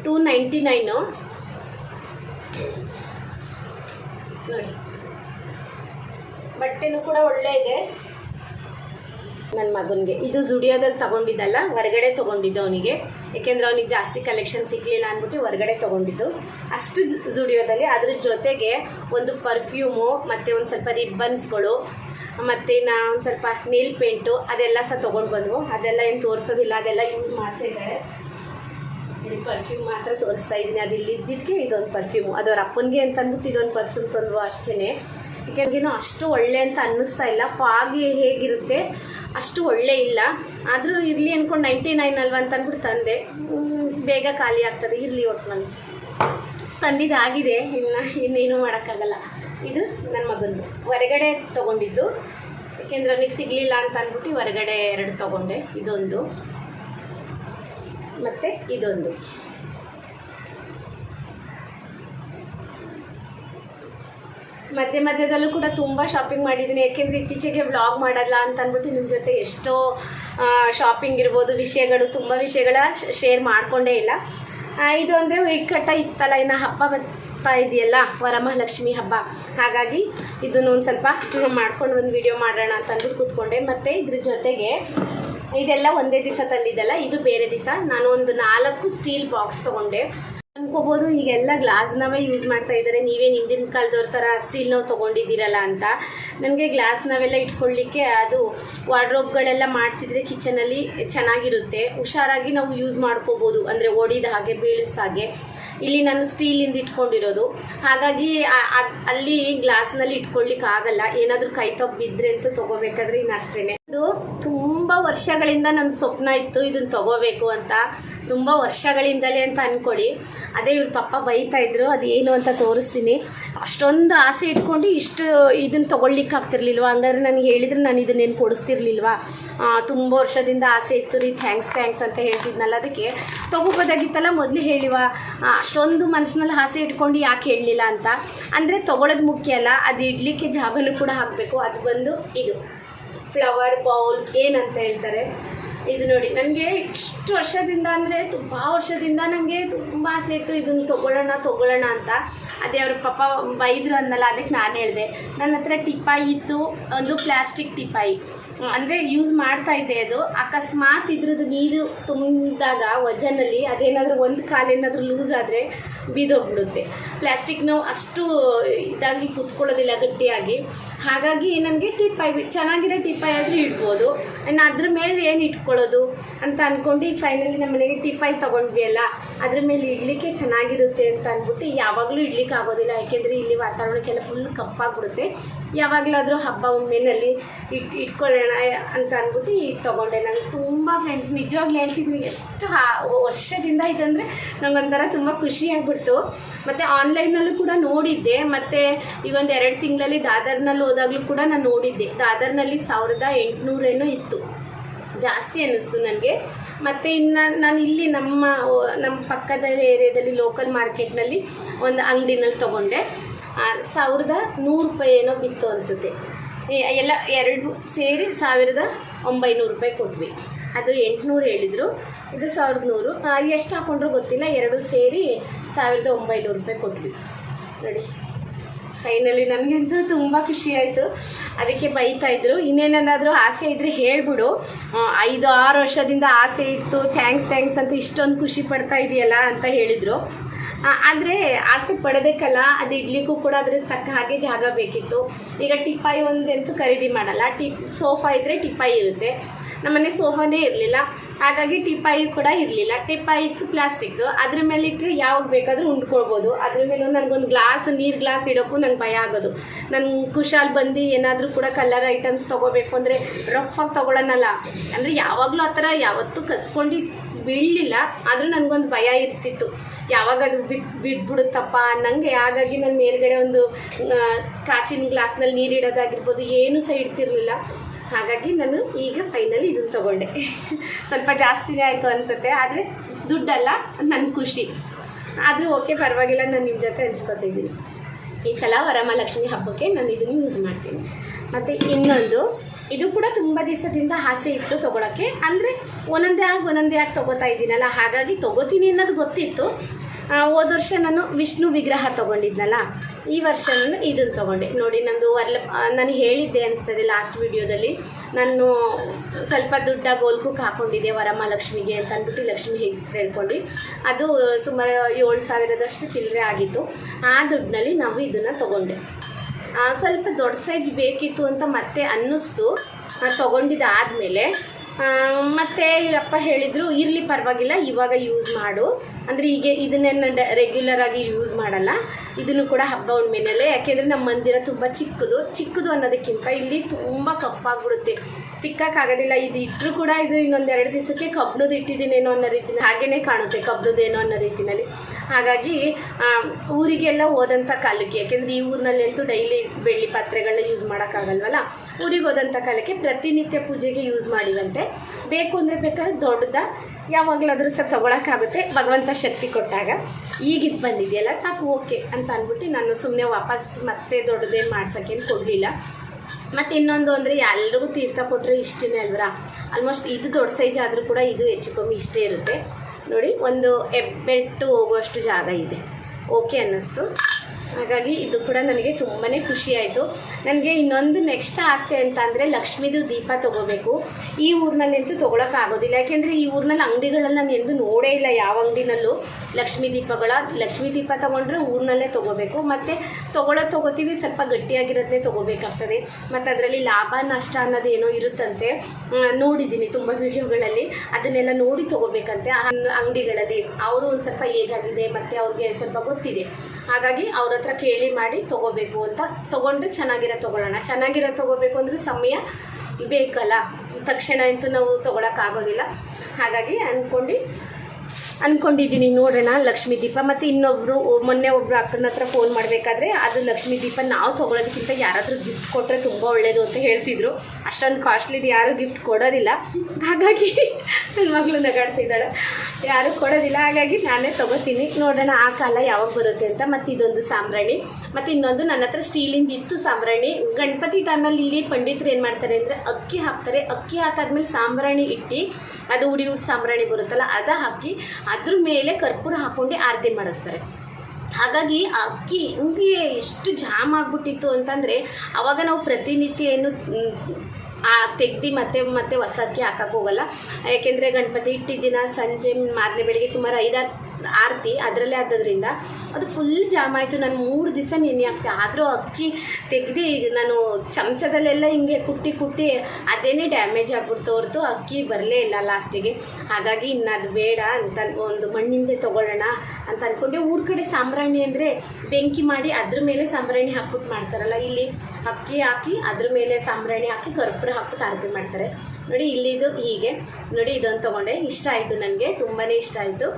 [SPEAKER 1] ಟೂ ನೈಂಟಿ ನೈನು ನೋಡಿ. ಬಟ್ಟೆನೂ ಕೂಡ ಒಳ್ಳೆ ಇದೆ. ನನ್ನ ಮಗನಿಗೆ. ಇದು ಜುಡಿಯೋದಲ್ಲಿ ತೊಗೊಂಡಿದ್ದಲ್ಲ, ಹೊರಗಡೆ ತೊಗೊಂಡಿದ್ದು ಅವನಿಗೆ. ಏಕೆಂದರೆ ಅವನಿಗೆ ಜಾಸ್ತಿ ಕಲೆಕ್ಷನ್ ಸಿಗಲಿಲ್ಲ ಅಂದ್ಬಿಟ್ಟು ಹೊರಗಡೆ ತೊಗೊಂಡಿದ್ದು. ಅಷ್ಟು ಜುಡಿಯೋದಲ್ಲಿ. ಅದ್ರ ಜೊತೆಗೆ ಒಂದು ಪರ್ಫ್ಯೂಮು ಮತ್ತು ಒಂದು ಸ್ವಲ್ಪ ರಿಬ್ಬನ್ಸ್ಗಳು ಮತ್ತು ನಾ ಒಂದು ಸ್ವಲ್ಪ ನೀಲ್ ಪೇಂಟು ಅದೆಲ್ಲ ಸಹ ತೊಗೊಂಡು ಬಂದವು. ಅದೆಲ್ಲ ಏನು ತೋರಿಸೋದಿಲ್ಲ, ಅದೆಲ್ಲ ಯೂಸ್ ಮಾಡ್ತಾ ಇದ್ದಾರೆ. ಪರ್ಫ್ಯೂಮ್ ಮಾತ್ರ ತೋರಿಸ್ತಾ ಇದ್ದೀನಿ. ಅದು ಇಲ್ಲಿ ಇದ್ದಿದ್ದಕ್ಕೆ ಇದೊಂದು ಪರ್ಫ್ಯೂಮು ಅದು ಅವ್ರ ಅಪ್ಪನಿಗೆ ಅಂತ ಅಂದ್ಬಿಟ್ಟು ಇದೊಂದು ಪರ್ಫ್ಯೂಮ್ ತಂದ್ವು ಅಷ್ಟೇ ಯಾಕೆಂದ್ರೇನು ಅಷ್ಟು ಒಳ್ಳೆ ಅಂತ ಅನ್ನಿಸ್ತಾ ಇಲ್ಲ. ಫಾಗಿ ಹೇಗಿರುತ್ತೆ ಅಷ್ಟು ಒಳ್ಳೆ ಇಲ್ಲ. ಆದರೂ ಇರಲಿ ಅಂದ್ಕೊಂಡು ನೈಂಟಿ ನೈನ್ ಅಲ್ವಾ ಅಂತ ಅಂದ್ಬಿಟ್ಟು ತಂದೆ. ಬೇಗ ಖಾಲಿ ಆಗ್ತದೆ ಇರಲಿ ಒಟ್ಟಿನಲ್ಲಿ ತಂದಿದ್ದಾಗಿದೆ ಇನ್ನು, ಇನ್ನೇನು ಮಾಡೋಕ್ಕಾಗಲ್ಲ. ಇದು ನನ್ನ ಮಗನದು ಹೊರಗಡೆ ತೊಗೊಂಡಿದ್ದು. ಏಕೆಂದರೆ ಅವನಿಗೆ ಸಿಗಲಿಲ್ಲ ಅಂತ ಅಂದ್ಬಿಟ್ಟು ಹೊರಗಡೆ ಎರಡು ತೊಗೊಂಡೆ. ಇದೊಂದು. ಮತ್ತು ಇದೊಂದು. ಮಧ್ಯ ಮಧ್ಯದಲ್ಲೂ ಕೂಡ ತುಂಬ ಶಾಪಿಂಗ್ ಮಾಡಿದ್ದೀನಿ ಯಾಕೆಂದರೆ ಇತ್ತೀಚೆಗೆ ವ್ಲಾಗ್ ಮಾಡಲ್ಲ ಅಂತ ಅಂದ್ಬಿಟ್ಟು ನಿಮ್ಮ ಜೊತೆ ಎಷ್ಟೋ ಶಾಪಿಂಗ್ ಇರ್ಬೋದು, ವಿಷಯಗಳು, ತುಂಬ ವಿಷಯಗಳ ಶೇರ್ ಮಾಡಿಕೊಂಡೇ ಇಲ್ಲ. ಇದು ಅಂದರೆ ಇಕ್ಕಟ್ಟ ಇತ್ತಲ್ಲ, ಇನ್ನು ಹಬ್ಬ ಬರ್ತಾ ಇದೆಯಲ್ಲ, ವರಮಹಾಲಕ್ಷ್ಮಿ ಹಬ್ಬ. ಹಾಗಾಗಿ ಇದನ್ನು ಒಂದು ಸ್ವಲ್ಪ ಮಾಡ್ಕೊಂಡು ಒಂದು ವಿಡಿಯೋ ಮಾಡೋಣ ಅಂತ ಅಂದ್ಬಿಟ್ಟು ಕೂತ್ಕೊಂಡೆ. ಮತ್ತು ಇದ್ರ ಜೊತೆಗೆ ಇದೆಲ್ಲ ಒಂದೇ ದಿವಸ ತಂದಿದ್ದಲ್ಲ, ಇದು ಬೇರೆ ದಿವಸ. ನಾನು ಒಂದು ನಾಲ್ಕು ಸ್ಟೀಲ್ ಬಾಕ್ಸ್ ತೊಗೊಂಡೆ. ಅನ್ಕೋಬೋದು, ಈಗೆಲ್ಲ ಗ್ಲಾಸ್ನವೇ ಯೂಸ್ ಮಾಡ್ತಾ ಇದ್ದಾರೆ. ನೀವೇನು ಹಿಂದಿನ ಕಾಲದವ್ರ ಥರ ಸ್ಟೀಲ್ನವು ತೊಗೊಂಡಿದ್ದೀರಲ್ಲ ಅಂತ. ನನಗೆ ಗ್ಲಾಸ್ನವೆಲ್ಲ ಇಟ್ಕೊಳ್ಳಿಕ್ಕೆ ಅದು ವಾರ್ಡ್ರೋಬ್ಗಳೆಲ್ಲ ಮಾಡಿಸಿದ್ರೆ ಕಿಚನಲ್ಲಿ ಚೆನ್ನಾಗಿರುತ್ತೆ. ಹುಷಾರಾಗಿ ನಾವು ಯೂಸ್ ಮಾಡ್ಕೋಬೋದು. ಅಂದರೆ ಒಡಿದ ಹಾಗೆ, ಬೀಳಿಸ್ದ ಹಾಗೆ. ಇಲ್ಲಿ ನಾನು ಸ್ಟೀಲಿಂದ ಇಟ್ಕೊಂಡಿರೋದು. ಹಾಗಾಗಿ ಅಲ್ಲಿ ಗ್ಲಾಸ್ನಲ್ಲಿ ಇಟ್ಕೊಳ್ಳಿಕ್ಕೆ ಆಗಲ್ಲ ಏನಾದರೂ ಕೈ ತಪ್ಪು ಬಿದ್ದರೆ ಅಂತ ತೊಗೋಬೇಕಾದ್ರೆ ಇನ್ನು ಅಷ್ಟೇ ಇದು ತುಂಬ ವರ್ಷಗಳಿಂದ ನನ್ನ ಸ್ವಪ್ನ ಇತ್ತು ಇದನ್ನು ತಗೋಬೇಕು ಅಂತ. ತುಂಬ ವರ್ಷಗಳಿಂದಲೇ ಅಂತ ಅಂದ್ಕೊಳ್ಳಿ ಅದೇ ಇವ್ರ ಪಪ್ಪ ಬೈತಾ ಇದ್ರು, ಅದು ಏನು ಅಂತ ತೋರಿಸ್ತೀನಿ. ಅಷ್ಟೊಂದು ಆಸೆ ಇಟ್ಕೊಂಡು ಇಷ್ಟು ಇದನ್ನು ತೊಗೊಳ್ಲಿಕ್ಕೆ ಆಗ್ತಿರ್ಲಿಲ್ವ? ಹಂಗಾದ್ರೆ ನನಗೆ ಹೇಳಿದ್ರೆ ನಾನು ಇದನ್ನೇನು ಕೊಡಿಸ್ತಿರ್ಲಿಲ್ವಾ? ತುಂಬ ವರ್ಷದಿಂದ ಆಸೆ ಇತ್ತು ರೀ, ಥ್ಯಾಂಕ್ಸ್ ಥ್ಯಾಂಕ್ಸ್ ಅಂತ ಹೇಳ್ತಿದ್ನಲ್ಲ ಅದಕ್ಕೆ. ತೊಗೋಬೋದಾಗಿತ್ತಲ್ಲ, ಮೊದಲು ಹೇಳಿವ. ಅಷ್ಟೊಂದು ಮನಸ್ಸಿನಲ್ಲಿ ಆಸೆ ಇಟ್ಕೊಂಡು ಯಾಕೆ ಹೇಳಲಿಲ್ಲ ಅಂತ. ಅಂದರೆ ತೊಗೊಳೋದು ಮುಖ್ಯ ಅಲ್ಲ, ಅದು ಇಡ್ಲಿಕ್ಕೆ ಜಾಗನೂ ಕೂಡ ಹಾಕಬೇಕು. ಅದು ಬಂದು ಇದು. ಫ್ಲವರ್ ಬೌಲ್ ಏನಂತ ಹೇಳ್ತಾರೆ. ಇದು ನೋಡಿ ನನಗೆ ಇಷ್ಟು ವರ್ಷದಿಂದ ಅಂದರೆ ತುಂಬ ವರ್ಷದಿಂದ ನನಗೆ ತುಂಬ ಆಸೆ ಇತ್ತು ಇದನ್ನು ತೊಗೊಳ್ಳೋಣ ತೊಗೊಳ್ಳೋಣ ಅಂತ. ಅದೇ ಅವ್ರ ಪಾಪ ಬೈದ್ರು ಅಂದಲ್ಲ ಅದಕ್ಕೆ ನಾನು ಹೇಳಿದೆ. ನನ್ನ ಹತ್ರ ಟಿಪಾಯಿ ಇತ್ತು, ಒಂದು ಪ್ಲಾಸ್ಟಿಕ್ ಟಿಪಾಯಿ ಅಂದರೆ ಯೂಸ್ ಮಾಡ್ತಾ ಇದ್ದೆ ಅದು. ಅಕಸ್ಮಾತ್ ಇದ್ರದ್ದು ನೀರು ತುಂಬಿದಾಗ ವಜನಲ್ಲಿ ಅದೇನಾದರೂ ಒಂದು ಕಾಲೇನಾದರೂ ಲೂಸ್ ಆದರೆ ಬಿದ್ದೋಗ್ಬಿಡುತ್ತೆ. ಪ್ಲಾಸ್ಟಿಕ್ನ ಅಷ್ಟು ಇದಾಗಿ ಕುತ್ಕೊಳ್ಳೋದಿಲ್ಲ ಗಟ್ಟಿಯಾಗಿ. ಹಾಗಾಗಿ ನನಗೆ ಟಿಪ್ಪಾಯ್ ಚೆನ್ನಾಗಿರೋ ಟಿಪ್ಪಾಯ್ ಆದರೂ ಇಡ್ಬೋದು. ಇನ್ನು ಅದ್ರ ಮೇಲೆ ಏನು ಇಟ್ಕೊಳ್ಳೋದು ಅಂತ ಅಂದ್ಕೊಂಡು ಈಗ ಫೈನಲಿ ನಮ್ಮ ಮನೆಗೆ ಟಿಪ್ಪಾಯ್ ತೊಗೊಂಡ್ವಿ ಅಲ್ಲ, ಅದ್ರ ಮೇಲೆ ಇಡ್ಲಿಕ್ಕೆ ಚೆನ್ನಾಗಿರುತ್ತೆ ಅಂತ ಅಂದ್ಬಿಟ್ಟು ಯಾವಾಗಲೂ ಇಡ್ಲಿಕ್ಕೆ ಆಗೋದಿಲ್ಲ. ಯಾಕೆಂದರೆ ಇಲ್ಲಿ ವಾತಾವರಣಕ್ಕೆಲ್ಲ ಫುಲ್ ಕಪ್ಪಾಗ್ಬಿಡುತ್ತೆ. ಯಾವಾಗಲಾದರೂ ಹಬ್ಬ ಒಮ್ಮೆನಲ್ಲಿ ಇಟ್ ಇಟ್ಕೊಳ್ಳೋಣ ಅಂತ ಅಂದ್ಬಿಟ್ಟು ಈಗ ತೊಗೊಂಡೆ. ನನಗೆ ತುಂಬ ಫ್ರೆಂಡ್ಸ್ ನಿಜವಾಗ್ಲೂ ಹೇಳ್ತಿದ್ದೀನಿ, ಎಷ್ಟು ಹಾ ವರ್ಷದಿಂದ ಇದಂದರೆ ನಂಗೊಂಥರ ತುಂಬ ಖುಷಿ ಆಗ್ಬಿಡ್ತು. ಮತ್ತು ಆನ್ಲೈನಲ್ಲೂ ಕೂಡ ನೋಡಿದ್ದೆ. ಮತ್ತು ಈಗ ಒಂದು ಎರಡು ತಿಂಗಳಲ್ಲಿ ದಾದರ್ನಲ್ಲಿ ಹೋದಾಗಲೂ ಕೂಡ ನಾನು ನೋಡಿದ್ದೆ. ದಾದರ್ನಲ್ಲಿ ಸಾವಿರದ ಎಂಟುನೂರೇನೋ ಇತ್ತು. ಜಾಸ್ತಿ ಅನ್ನಿಸ್ತು ನನಗೆ. ಮತ್ತು ಇನ್ನು ನಾನು ಇಲ್ಲಿ ನಮ್ಮ ನಮ್ಮ ಪಕ್ಕದ ಏರಿಯಾದಲ್ಲಿ ಲೋಕಲ್ ಮಾರ್ಕೆಟ್ನಲ್ಲಿ ಒಂದು ಅಂಗಡಿನಲ್ಲಿ ತೊಗೊಂಡೆ. ಸಾವಿರದ ನೂರು ರೂಪಾಯಿ ಏನೋ ಬಿತ್ತು ಅನಿಸುತ್ತೆ. ಎಲ್ಲ ಎರಡು ಸೇರಿ ಸಾವಿರದ ಒಂಬೈನೂರು ರೂಪಾಯಿ ಕೊಟ್ವಿ. ಅದು ಎಂಟುನೂರು ಹೇಳಿದರು. ಇದು ಸಾವಿರದ ನೂರು. ಎಷ್ಟು ಹಾಕೊಂಡ್ರು ಗೊತ್ತಿಲ್ಲ. ಎರಡು ಸೇರಿ ಸಾವಿರದ ಒಂಬೈನೂರು ರೂಪಾಯಿ ಕೊಟ್ವಿ. ನೋಡಿ. ಫೈನಲಿ ನನಗಂತೂ ತುಂಬ ಖುಷಿ ಆಯಿತು. ಅದಕ್ಕೆ ಇದ್ರು. ಇನ್ನೇನಾದರೂ ಆಸೆ ಇದ್ದರೆ ಹೇಳ್ಬಿಡು. ಐದು, ಆರು ವರ್ಷದಿಂದ ಆಸೆ ಇತ್ತು. ಥ್ಯಾಂಕ್ಸ್ ಥ್ಯಾಂಕ್ಸ್ ಅಂತ ಇಷ್ಟೊಂದು ಖುಷಿ ಪಡ್ತಾ ಇದೆಯಲ್ಲ ಅಂತ ಹೇಳಿದರು. ಆದರೆ ಆಸೆ ಪಡೋದಕ್ಕಲ್ಲ, ಅದು ಇಡ್ಲಿಕ್ಕೂ ಕೂಡ ಅದ್ರ ತಕ್ಕ ಹಾಗೆ ಜಾಗ ಬೇಕಿತ್ತು. ಈಗ ಟಿಪ್ಪಾಯಿ ಒಂದಂತೂ ಖರೀದಿ ಮಾಡಲ್ಲ. ಟಿಪ್, ಸೋಫಾ ಇದ್ದರೆ ಟಿಪ್ಪಾಯಿ ಇರುತ್ತೆ. ನಮ್ಮನೆ ಸೋಫಾನೇ ಇರಲಿಲ್ಲ. ಹಾಗಾಗಿ ಟಿಪಾಯಿ ಕೂಡ ಇರಲಿಲ್ಲ. ಟಿಪಾಯಿ ಇತ್ತು ಪ್ಲಾಸ್ಟಿಕ್ದು ಅದ್ರ ಮೇಲೆ ಇಟ್ಟರೆ ಯಾವಾಗ ಬೇಕಾದರೂ ಉಂಡ್ಕೊಳ್ಬೋದು. ಅದ್ರ ಮೇಲೆ ನನಗೊಂದು ಗ್ಲಾಸ್ ನೀರು ಗ್ಲಾಸ್ ಇಡೋಕ್ಕೂ ನಂಗೆ ಭಯ ಆಗೋದು. ನಾನು ಕುಶಾಲ್ ಬಂದು ಏನಾದರೂ ಕೂಡ ಕಲರ್ ಐಟಮ್ಸ್ ತೊಗೋಬೇಕು ಅಂದರೆ ರಫಾಗಿ ತೊಗೊಳನಲ್ಲ. ಅಂದರೆ ಯಾವಾಗಲೂ ಆ ಥರ ಯಾವತ್ತೂ ಕಸ್ಕೊಂಡು ಬೀಳಲಿಲ್ಲ. ಆದರೂ ನನಗೊಂದು ಭಯ ಇರ್ತಿತ್ತು. ಯಾವಾಗ ಅದು ಬಿಟ್, ಬಿಟ್ಬಿಡುತ್ತಪ್ಪ ಅನ್ನಂಗೆ. ಹಾಗಾಗಿ ನಾನು ಮೇಲ್ಗಡೆ ಒಂದು ಕಾಚಿನ ಗ್ಲಾಸ್ನಲ್ಲಿ ನೀರಿಡೋದಾಗಿರ್ಬೋದು ಏನೂ ಸಹ ಇಡ್ತಿರ್ಲಿಲ್ಲ. ಹಾಗಾಗಿ ನಾನು ಈಗ ಫೈನಲಿ ಇದನ್ನು ತಗೊಂಡೆ. ಸ್ವಲ್ಪ ಜಾಸ್ತಿನೇ ಆಯಿತು ಅನಿಸುತ್ತೆ, ಆದರೆ ದುಡ್ಡಲ್ಲ ನನ್ನ ಖುಷಿ. ಆದರೂ ಓಕೆ ಪರವಾಗಿಲ್ಲ, ನಾನು ನಿಮ್ಮ ಜೊತೆ ಹಂಚ್ಕೊತಿದ್ದೀನಿ ಈ ಸಲ ವರಮಹಾಲಕ್ಷ್ಮಿ ಹಬ್ಬಕ್ಕೆ ನಾನು ಇದನ್ನು ಯೂಸ್ ಮಾಡ್ತೀನಿ. ಮತ್ತು ಇನ್ನೊಂದು, ಇದು ಕೂಡ ತುಂಬ ದಿವಸದಿಂದ ಆಸೆ ಇತ್ತು ತೊಗೊಳಕ್ಕೆ. ಅಂದರೆ ಒಂದೊಂದೇ ಆಗಿ ಒಂದೊಂದೇ ಆಗಿ ತೊಗೋತಾ ಇದ್ದೀನಲ್ಲ, ಹಾಗಾಗಿ ತೊಗೋತೀನಿ ಅನ್ನೋದು ಗೊತ್ತಿತ್ತು. ಹೋದ ವರ್ಷ ನಾನು ವಿಷ್ಣು ವಿಗ್ರಹ ತೊಗೊಂಡಿದ್ನಲ್ಲ, ಈ ವರ್ಷ ನಾನು ಇದನ್ನು ತೊಗೊಂಡೆ. ನೋಡಿ, ನಂದು ವರ್ಲ ನಾನು ಹೇಳಿದ್ದೆ ಅನಿಸ್ತದೆ ಲಾಸ್ಟ್ ವಿಡಿಯೋದಲ್ಲಿ ನಾನು ಸ್ವಲ್ಪ ದುಡ್ಡ ಗೋಲ್ಕುಕ್ ಹಾಕೊಂಡಿದ್ದೆ ವರಮಹಾಲಕ್ಷ್ಮಿಗೆ ಅಂತ ಅಂದ್ಬಿಟ್ಟು ಲಕ್ಷ್ಮಿ ಹೆಸರು ಹೇಳ್ಕೊಂಡು. ಅದು ಸುಮಾರು ಏಳು ಸಾವಿರದಷ್ಟು ಚಿಲ್ಲರೆ ಆಗಿತ್ತು. ಆ ದುಡ್ಡಿನಲ್ಲಿ ನಾವು ಇದನ್ನು ತೊಗೊಂಡೆ. ಸ್ವಲ್ಪ ದೊಡ್ಡ ಸೈಜ್ ಬೇಕಿತ್ತು ಅಂತ ಮತ್ತೆ ಅನ್ನಿಸ್ತು. ತೊಗೊಂಡಿದ್ದಾದಮೇಲೆ ಮತ್ತು ಇವರಪ್ಪ ಹೇಳಿದರು, ಇರಲಿ ಪರವಾಗಿಲ್ಲ, ಇವಾಗ ಯೂಸ್ ಮಾಡು. ಅಂದರೆ ಹೀಗೆ ಇದನ್ನೇನು ರೆಗ್ಯುಲರ್ ಆಗಿ ಯೂಸ್ ಮಾಡಲ್ಲ. ಇದನ್ನು ಕೂಡ ಹಬ್ಬ ಹುಣ್ಣಿಮೆನಲ್ಲೇ ಯಾಕೆಂದರೆ ನಮ್ಮ ಮಂದಿರ ತುಂಬ ಚಿಕ್ಕದು. ಚಿಕ್ಕದು ಅನ್ನೋದಕ್ಕಿಂತ ಇಲ್ಲಿ ತುಂಬ ಕಪ್ಪಾಗ್ಬಿಡುತ್ತೆ. ತಿಕ್ಕಾಗೋದಿಲ್ಲ ಇದು ಇಟ್ಟರು ಕೂಡ ಇದು ಇನ್ನೊಂದು ಎರಡು ದಿವಸಕ್ಕೆ ಕಬ್ಬನದು ಇಟ್ಟಿದ್ದೀನೇನೋ ಅನ್ನೋ ರೀತಿನಲ್ಲಿ ಹಾಗೇ ಕಾಣುತ್ತೆ ಕಬ್ಣದ್ದೇನೋ ಅನ್ನೋ ರೀತಿನಲ್ಲಿ. ಹಾಗಾಗಿ ಊರಿಗೆಲ್ಲ ಹೋದಂಥ ಕಾಲಕ್ಕೆ ಯಾಕೆಂದರೆ ಈ ಊರಿನಲ್ಲಿ ಅಂತೂ ಡೈಲಿ ಬೆಳ್ಳಿ ಪಾತ್ರೆಗಳನ್ನ ಯೂಸ್ ಮಾಡೋಕ್ಕಾಗಲ್ವಲ್ಲ? ಊರಿಗೆ ಹೋದಂಥ ಕಾಲಕ್ಕೆ ಪ್ರತಿನಿತ್ಯ ಪೂಜೆಗೆ ಯೂಸ್ ಮಾಡಿವಂತೆ. ಬೇಕು ಅಂದರೆ ಬೇಕಾದ್ರೆ ದೊಡ್ಡದ ಯಾವಾಗಲಾದರೂ ಸಹ ತೊಗೊಳಕ್ಕಾಗುತ್ತೆ. ಭಗವಂತ ಶಕ್ತಿ ಕೊಟ್ಟಾಗ ಈಗ ಇದು ಬಂದಿದೆಯಲ್ಲ, ಸಾಕು, ಓಕೆ ಅಂತ ಅಂದ್ಬಿಟ್ಟು ನಾನು ಸುಮ್ಮನೆ ವಾಪಸ್ ಮತ್ತೆ ದೊಡ್ಡದೇನು ಮಾಡ್ಸೋಕ್ಕೇನು ಕೊಡಲಿಲ್ಲ. ಮತ್ತು ಇನ್ನೊಂದು ಅಂದರೆ ಎಲ್ರಿಗೂ ತೀರ್ಥ ಕೊಟ್ಟರೆ ಇಷ್ಟೇ ಅಲ್ವರ? ಆಲ್ಮೋಸ್ಟ್ ಇದು ದೊಡ್ಡ ಸೈಜ್ ಆದರೂ ಕೂಡ ಇದು ಹೆಚ್ಚು ಕಮ್ಮಿ ಇಷ್ಟೇ ಇರುತ್ತೆ. ನೋಡಿ, ಒಂದು ಹೆಬ್ಬೆಟ್ಟು ಹೋಗುವಷ್ಟು ಜಾಗ ಇದೆ. ಓಕೆ ಅನ್ನಿಸ್ತು. ಹಾಗಾಗಿ ಇದು ಕೂಡ ನನಗೆ ತುಂಬಾ ಖುಷಿಯಾಯಿತು ನನಗೆ ಇನ್ನೊಂದು ನೆಕ್ಸ್ಟ್ ಆಸೆ ಅಂತ ಅಂದರೆ ಲಕ್ಷ್ಮೀದು ದೀಪ ತೊಗೋಬೇಕು. ಈ ಊರಿನಲ್ಲಂತೂ ತೊಗೊಳಕ್ಕಾಗೋದಿಲ್ಲ ಯಾಕೆಂದರೆ ಈ ಊರಿನಲ್ಲಿ ಅಂಗಡಿಗಳಲ್ಲಿ ನಾನು ಎಂದೂ ನೋಡೇ ಇಲ್ಲ ಯಾವ ಅಂಗಡಿನಲ್ಲೂ. ಲಕ್ಷ್ಮೀ ದೀಪಗಳ, ಲಕ್ಷ್ಮೀ ದೀಪ ತೊಗೊಂಡ್ರೆ ಊರಿನಲ್ಲೇ ತೊಗೋಬೇಕು. ಮತ್ತು ತೊಗೊಳೋದು ತೊಗೋತೀವಿ, ಸ್ವಲ್ಪ ಗಟ್ಟಿಯಾಗಿರೋದನ್ನೇ ತೊಗೋಬೇಕಾಗ್ತದೆ. ಮತ್ತು ಅದರಲ್ಲಿ ಲಾಭ, ನಷ್ಟ ಅನ್ನೋದು ಏನೋ ಇರುತ್ತಂತೆ. ನೋಡಿದ್ದೀನಿ ತುಂಬ ವಿಡಿಯೋಗಳಲ್ಲಿ. ಅದನ್ನೆಲ್ಲ ನೋಡಿ ತೊಗೋಬೇಕಂತೆ ಅಂಗಡಿಗಳಲ್ಲಿ. ಅವರು ಒಂದು ಸ್ವಲ್ಪ ಏಜ್ ಆಗಿದೆ, ಮತ್ತು ಅವ್ರಿಗೆ ಸ್ವಲ್ಪ ಗೊತ್ತಿದೆ. ಹಾಗಾಗಿ ಅವ್ರ ಹತ್ರ ಕೇಳಿ ಮಾಡಿ ತೊಗೋಬೇಕು ಅಂತ. ತೊಗೊಂಡ್ರೆ ಚೆನ್ನಾಗಿರೋ ತೊಗೊಳ್ಳೋಣ. ಚೆನ್ನಾಗಿರೋ ತೊಗೋಬೇಕು ಅಂದರೆ ಸಮಯ ಬೇಕಲ್ಲ. ತಕ್ಷಣ ಅಂತೂ ನಾವು ತೊಗೊಳಕ್ಕಾಗೋದಿಲ್ಲ ಹಾಗಾಗಿ ಅಂದ್ಕೊಂಡು ಅಂದ್ಕೊಂಡಿದ್ದೀನಿ ನೋಡೋಣ, ಲಕ್ಷ್ಮೀ ದೀಪ. ಮತ್ತು ಇನ್ನೊಬ್ಬರು ಮೊನ್ನೆ ಒಬ್ಬರು ಅಕ್ಕನ ಹತ್ರ ಫೋನ್ ಮಾಡಬೇಕಾದ್ರೆ ಅದು ಲಕ್ಷ್ಮೀ ದೀಪ ನಾವು ತೊಗೊಳೋದಕ್ಕಿಂತ ಯಾರಾದರೂ ಗಿಫ್ಟ್ ಕೊಟ್ಟರೆ ತುಂಬ ಒಳ್ಳೆಯದು ಅಂತ ಹೇಳ್ತಿದ್ರು. ಅಷ್ಟೊಂದು ಕಾಸ್ಟ್ಲಿದು ಯಾರೂ ಗಿಫ್ಟ್ ಕೊಡೋದಿಲ್ಲ. ಹಾಗಾಗಿ ನನ್ನ ಮಗಳು ನಗಾಡ್ತಿದ್ದಾಳೆ. ಯಾರೂ ಕೊಡೋದಿಲ್ಲ, ಹಾಗಾಗಿ ನಾನೇ ತೊಗೋತೀನಿ. ನೋಡೋಣ ಆ ಕಾಲ ಯಾವಾಗ ಬರುತ್ತೆ ಅಂತ. ಮತ್ತು ಇದೊಂದು ಸಾಂಬ್ರಾಣಿ. ಮತ್ತು ಇನ್ನೊಂದು ನನ್ನ ಹತ್ರ ಸ್ಟೀಲಿಂದ ಇತ್ತು ಸಾಂಬ್ರಾಣಿ. ಗಣಪತಿ ಟೈಮಲ್ಲಿ ಇಲ್ಲಿ ಪಂಡಿತರು ಏನು ಮಾಡ್ತಾರೆ ಅಂದರೆ ಅಕ್ಕಿ ಹಾಕ್ತಾರೆ. ಅಕ್ಕಿ ಹಾಕಾದ್ಮೇಲೆ ಸಾಂಬ್ರಾಣಿ ಇಟ್ಟು, ಅದು ಉಡಿ ಉಡಿ ಸಾಂಬ್ರಾಣಿ ಬರುತ್ತಲ್ಲ, ಅದು ಹಾಕಿ ಅದ್ರ ಮೇಲೆ ಕರ್ಪೂರ ಹಾಕ್ಕೊಂಡು ಆರತಿ ಮಾಡಿಸ್ತಾರೆ. ಹಾಗಾಗಿ ಅಕ್ಕಿ ಹಿಂಗೆ ಎಷ್ಟು ಜಾಮ್ ಆಗಿಬಿಟ್ಟಿತ್ತು ಅಂತಂದರೆ ಆವಾಗ ನಾವು ಪ್ರತಿನಿತ್ಯ ಏನು ಆ ತೆಗ್ದು ಮತ್ತೆ ಮತ್ತೆ ಹೊಸ ಅಕ್ಕಿ ಹೋಗಲ್ಲ. ಯಾಕೆಂದರೆ ಗಣಪತಿ ಇಟ್ಟಿದ್ದಿನ ಸಂಜೆ ಮಾರನೇ ಬೆಳಿಗ್ಗೆ ಸುಮಾರು ಐದಾರು ಆರತಿ, ಅದರಲ್ಲೇ ಆದ್ದರಿಂದ ಅದು ಫುಲ್ ಜಾಮ್ ಆಯಿತು. ನಾನು ಮೂರು ದಿವಸ ನೆನೆ ಹಾಕ್ತೆ. ಆದರೂ ಅಕ್ಕಿ ತೆಗ್ದು ನಾನು ಚಮಚದಲ್ಲೆಲ್ಲ ಹಿಂಗೆ ಕುಟ್ಟಿ ಕುಟ್ಟಿ ಅದೇನೇ ಡ್ಯಾಮೇಜ್ ಆಗ್ಬಿಡ್ತು ಹೊರತು ಅಕ್ಕಿ ಬರಲೇ ಇಲ್ಲ ಲಾಸ್ಟಿಗೆ ಹಾಗಾಗಿ ಇನ್ನು ಅದು ಬೇಡ ಅಂತ ಒಂದು ಮಣ್ಣಿಂದೆ ತೊಗೊಳ್ಳೋಣ ಅಂತ ಅಂದ್ಕೊಂಡೆ ಊರ ಕಡೆ ಸಾಂಬ್ರಾಣಿ ಅಂದರೆ ಬೆಂಕಿ ಮಾಡಿ ಅದ್ರ ಮೇಲೆ ಸಾಂಬ್ರಾಣಿ ಹಾಕ್ಬಿಟ್ಟು ಮಾಡ್ತಾರಲ್ಲ, ಇಲ್ಲಿ ಅಕ್ಕಿ ಹಾಕಿ ಅದ್ರ ಮೇಲೆ ಸಾಂಬ್ರಾಣಿ ಹಾಕಿ ಕರ್ಪೂರ ಹಾಕ್ಬಿಟ್ಟು ಆರತಿ ಮಾಡ್ತಾರೆ. ನೋಡಿ, ಇಲ್ಲಿದು ಹೀಗೆ. ನೋಡಿ, ಇದೊಂದು ತೊಗೊಂಡೆ. ಇಷ್ಟ ಆಯಿತು ನನಗೆ. ತುಂಬಾ ಇಷ್ಟ ಆಯಿತು.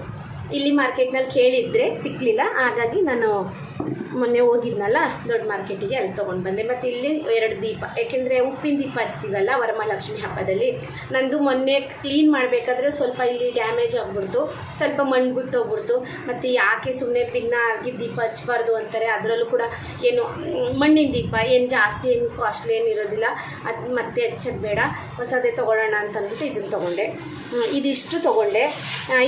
[SPEAKER 1] ಇಲ್ಲಿ ಮಾರ್ಕೆಟ್ನಲ್ಲಿ ಕೇಳಿದ್ರೆ ಸಿಕ್ಕಲಿಲ್ಲ ಹಾಗಾಗಿ ನಾನು ಮೊನ್ನೆ ಹೋಗಿದ್ನಲ್ಲ, ದೊಡ್ಡ ಮಾರ್ಕೆಟಿಗೆ ಅಲ್ಲಿ ತೊಗೊಂಡು ಬಂದೆ. ಮತ್ತು ಇಲ್ಲಿ ಎರಡು ದೀಪ ಯಾಕೆಂದರೆ ಉಪ್ಪಿನ ದೀಪ ಹಚ್ತೀವಲ್ಲ, ವರಮಹಾಲಕ್ಷ್ಮಿ ಹಬ್ಬದಲ್ಲಿ. ನಂದು ಮೊನ್ನೆ ಕ್ಲೀನ್ ಮಾಡಬೇಕಾದ್ರೆ ಸ್ವಲ್ಪ ಇಲ್ಲಿ ಡ್ಯಾಮೇಜ್ ಆಗಿಬಿಡ್ತು. ಸ್ವಲ್ಪ ಮಣ್ಣು ಬಿಟ್ಟು ಹೋಗ್ಬಿಡ್ತು. ಮತ್ತು ಯಾಕೆ ಸುಮ್ಮನೆ ಭಿನ್ನ ಆಗಿ ದೀಪ ಹಚ್ಬಾರ್ದು ಅಂತಾರೆ, ಅದರಲ್ಲೂ ಕೂಡ ಏನು, ಮಣ್ಣಿನ ದೀಪ, ಏನು ಜಾಸ್ತಿ, ಏನು ಕಾಸ್ಟ್ಲಿ ಏನು ಇರೋದಿಲ್ಲ. ಅದು ಮತ್ತೆ ಹಚ್ಚೋದು ಬೇಡ. ಹೊಸದೇ ತೊಗೊಳ್ಳೋಣ ಅಂತ ಅಂದ್ಬಿಟ್ಟು ಇದನ್ನು ತೊಗೊಂಡೆ. ಇದಿಷ್ಟು ತೊಗೊಂಡೆ.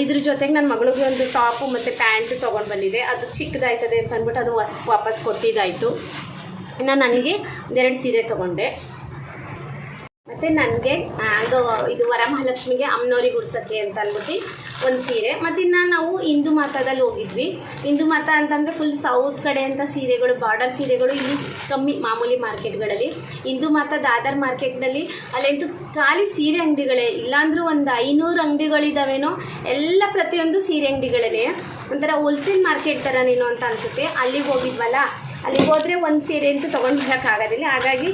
[SPEAKER 1] ಇದ್ರ ಜೊತೆಗೆ ನನ್ನ ಮಗಳಿಗೆ ಒಂದು ಟಾಪು ಮತ್ತು ಪ್ಯಾಂಟು ತೊಗೊಂಡು ಬಂದಿದೆ. ಅದು ಚಿಕ್ಕದಾಯ್ತದೆ ಅಂತ ಅಂದ್ಬಿಟ್ಟು ಅದು ಹೊಸ ವಾಪಸ್ ಕೊಟ್ಟಿದ್ದಾಯಿತು. ಇನ್ನು ನನಗೆ ಒಂದೆರಡು ಸೀರೆ ತೊಗೊಂಡೆ. ಮತ್ತು ನನಗೆ ಅದು ಇದು ವರಮಹಾಲಕ್ಷ್ಮಿಗೆ ಅಮ್ಮನವ್ರಿಗೆ ಉಡ್ಸೋಕ್ಕೆ ಅಂತ ಅಂದ್ಬಿಟ್ಟು ಒಂದು ಸೀರೆ. ಮತ್ತು ಇನ್ನು ನಾವು ಹಿಂದೂ ಮಾತಾದಲ್ಲಿ ಹೋಗಿದ್ವಿ. ಹಿಂದೂ ಮಾತ ಅಂತಂದರೆ ಫುಲ್ ಸೌತ್ ಕಡೆ ಅಂತ ಸೀರೆಗಳು ಬಾರ್ಡರ್ ಸೀರೆಗಳು ಇಲ್ಲಿ ಕಮ್ಮಿ ಮಾಮೂಲಿ ಮಾರ್ಕೆಟ್ಗಳಲ್ಲಿ. ಹಿಂದೂ ಮಾತಾ ದಾದರ್ ಮಾರ್ಕೆಟ್ನಲ್ಲಿ ಅಲ್ಲಂತೂ ಖಾಲಿ ಸೀರೆ ಅಂಗಡಿಗಳೇ ಇಲ್ಲಾಂದ್ರೂ ಒಂದು ಐನೂರು ಅಂಗಡಿಗಳಿದ್ದಾವೇನೋ ಎಲ್ಲ ಪ್ರತಿಯೊಂದು ಸೀರೆ ಅಂಗಡಿಗಳೇ ಒಂಥರ ಹೋಲ್ಸೇಲ್ ಮಾರ್ಕೆಟ್ ಥರ ಅಂತ ಅನಿಸುತ್ತೆ. ಅಲ್ಲಿಗೆ ಹೋಗಿದ್ವಲ್ಲ? ಅಲ್ಲಿಗೆ ಹೋದರೆ ಒಂದು ಸೀರೆ ಅಂತೂ ತೊಗೊಂಡು ಬರೋಕ್ಕಾಗೋದಿಲ್ಲ ಹಾಗಾಗಿ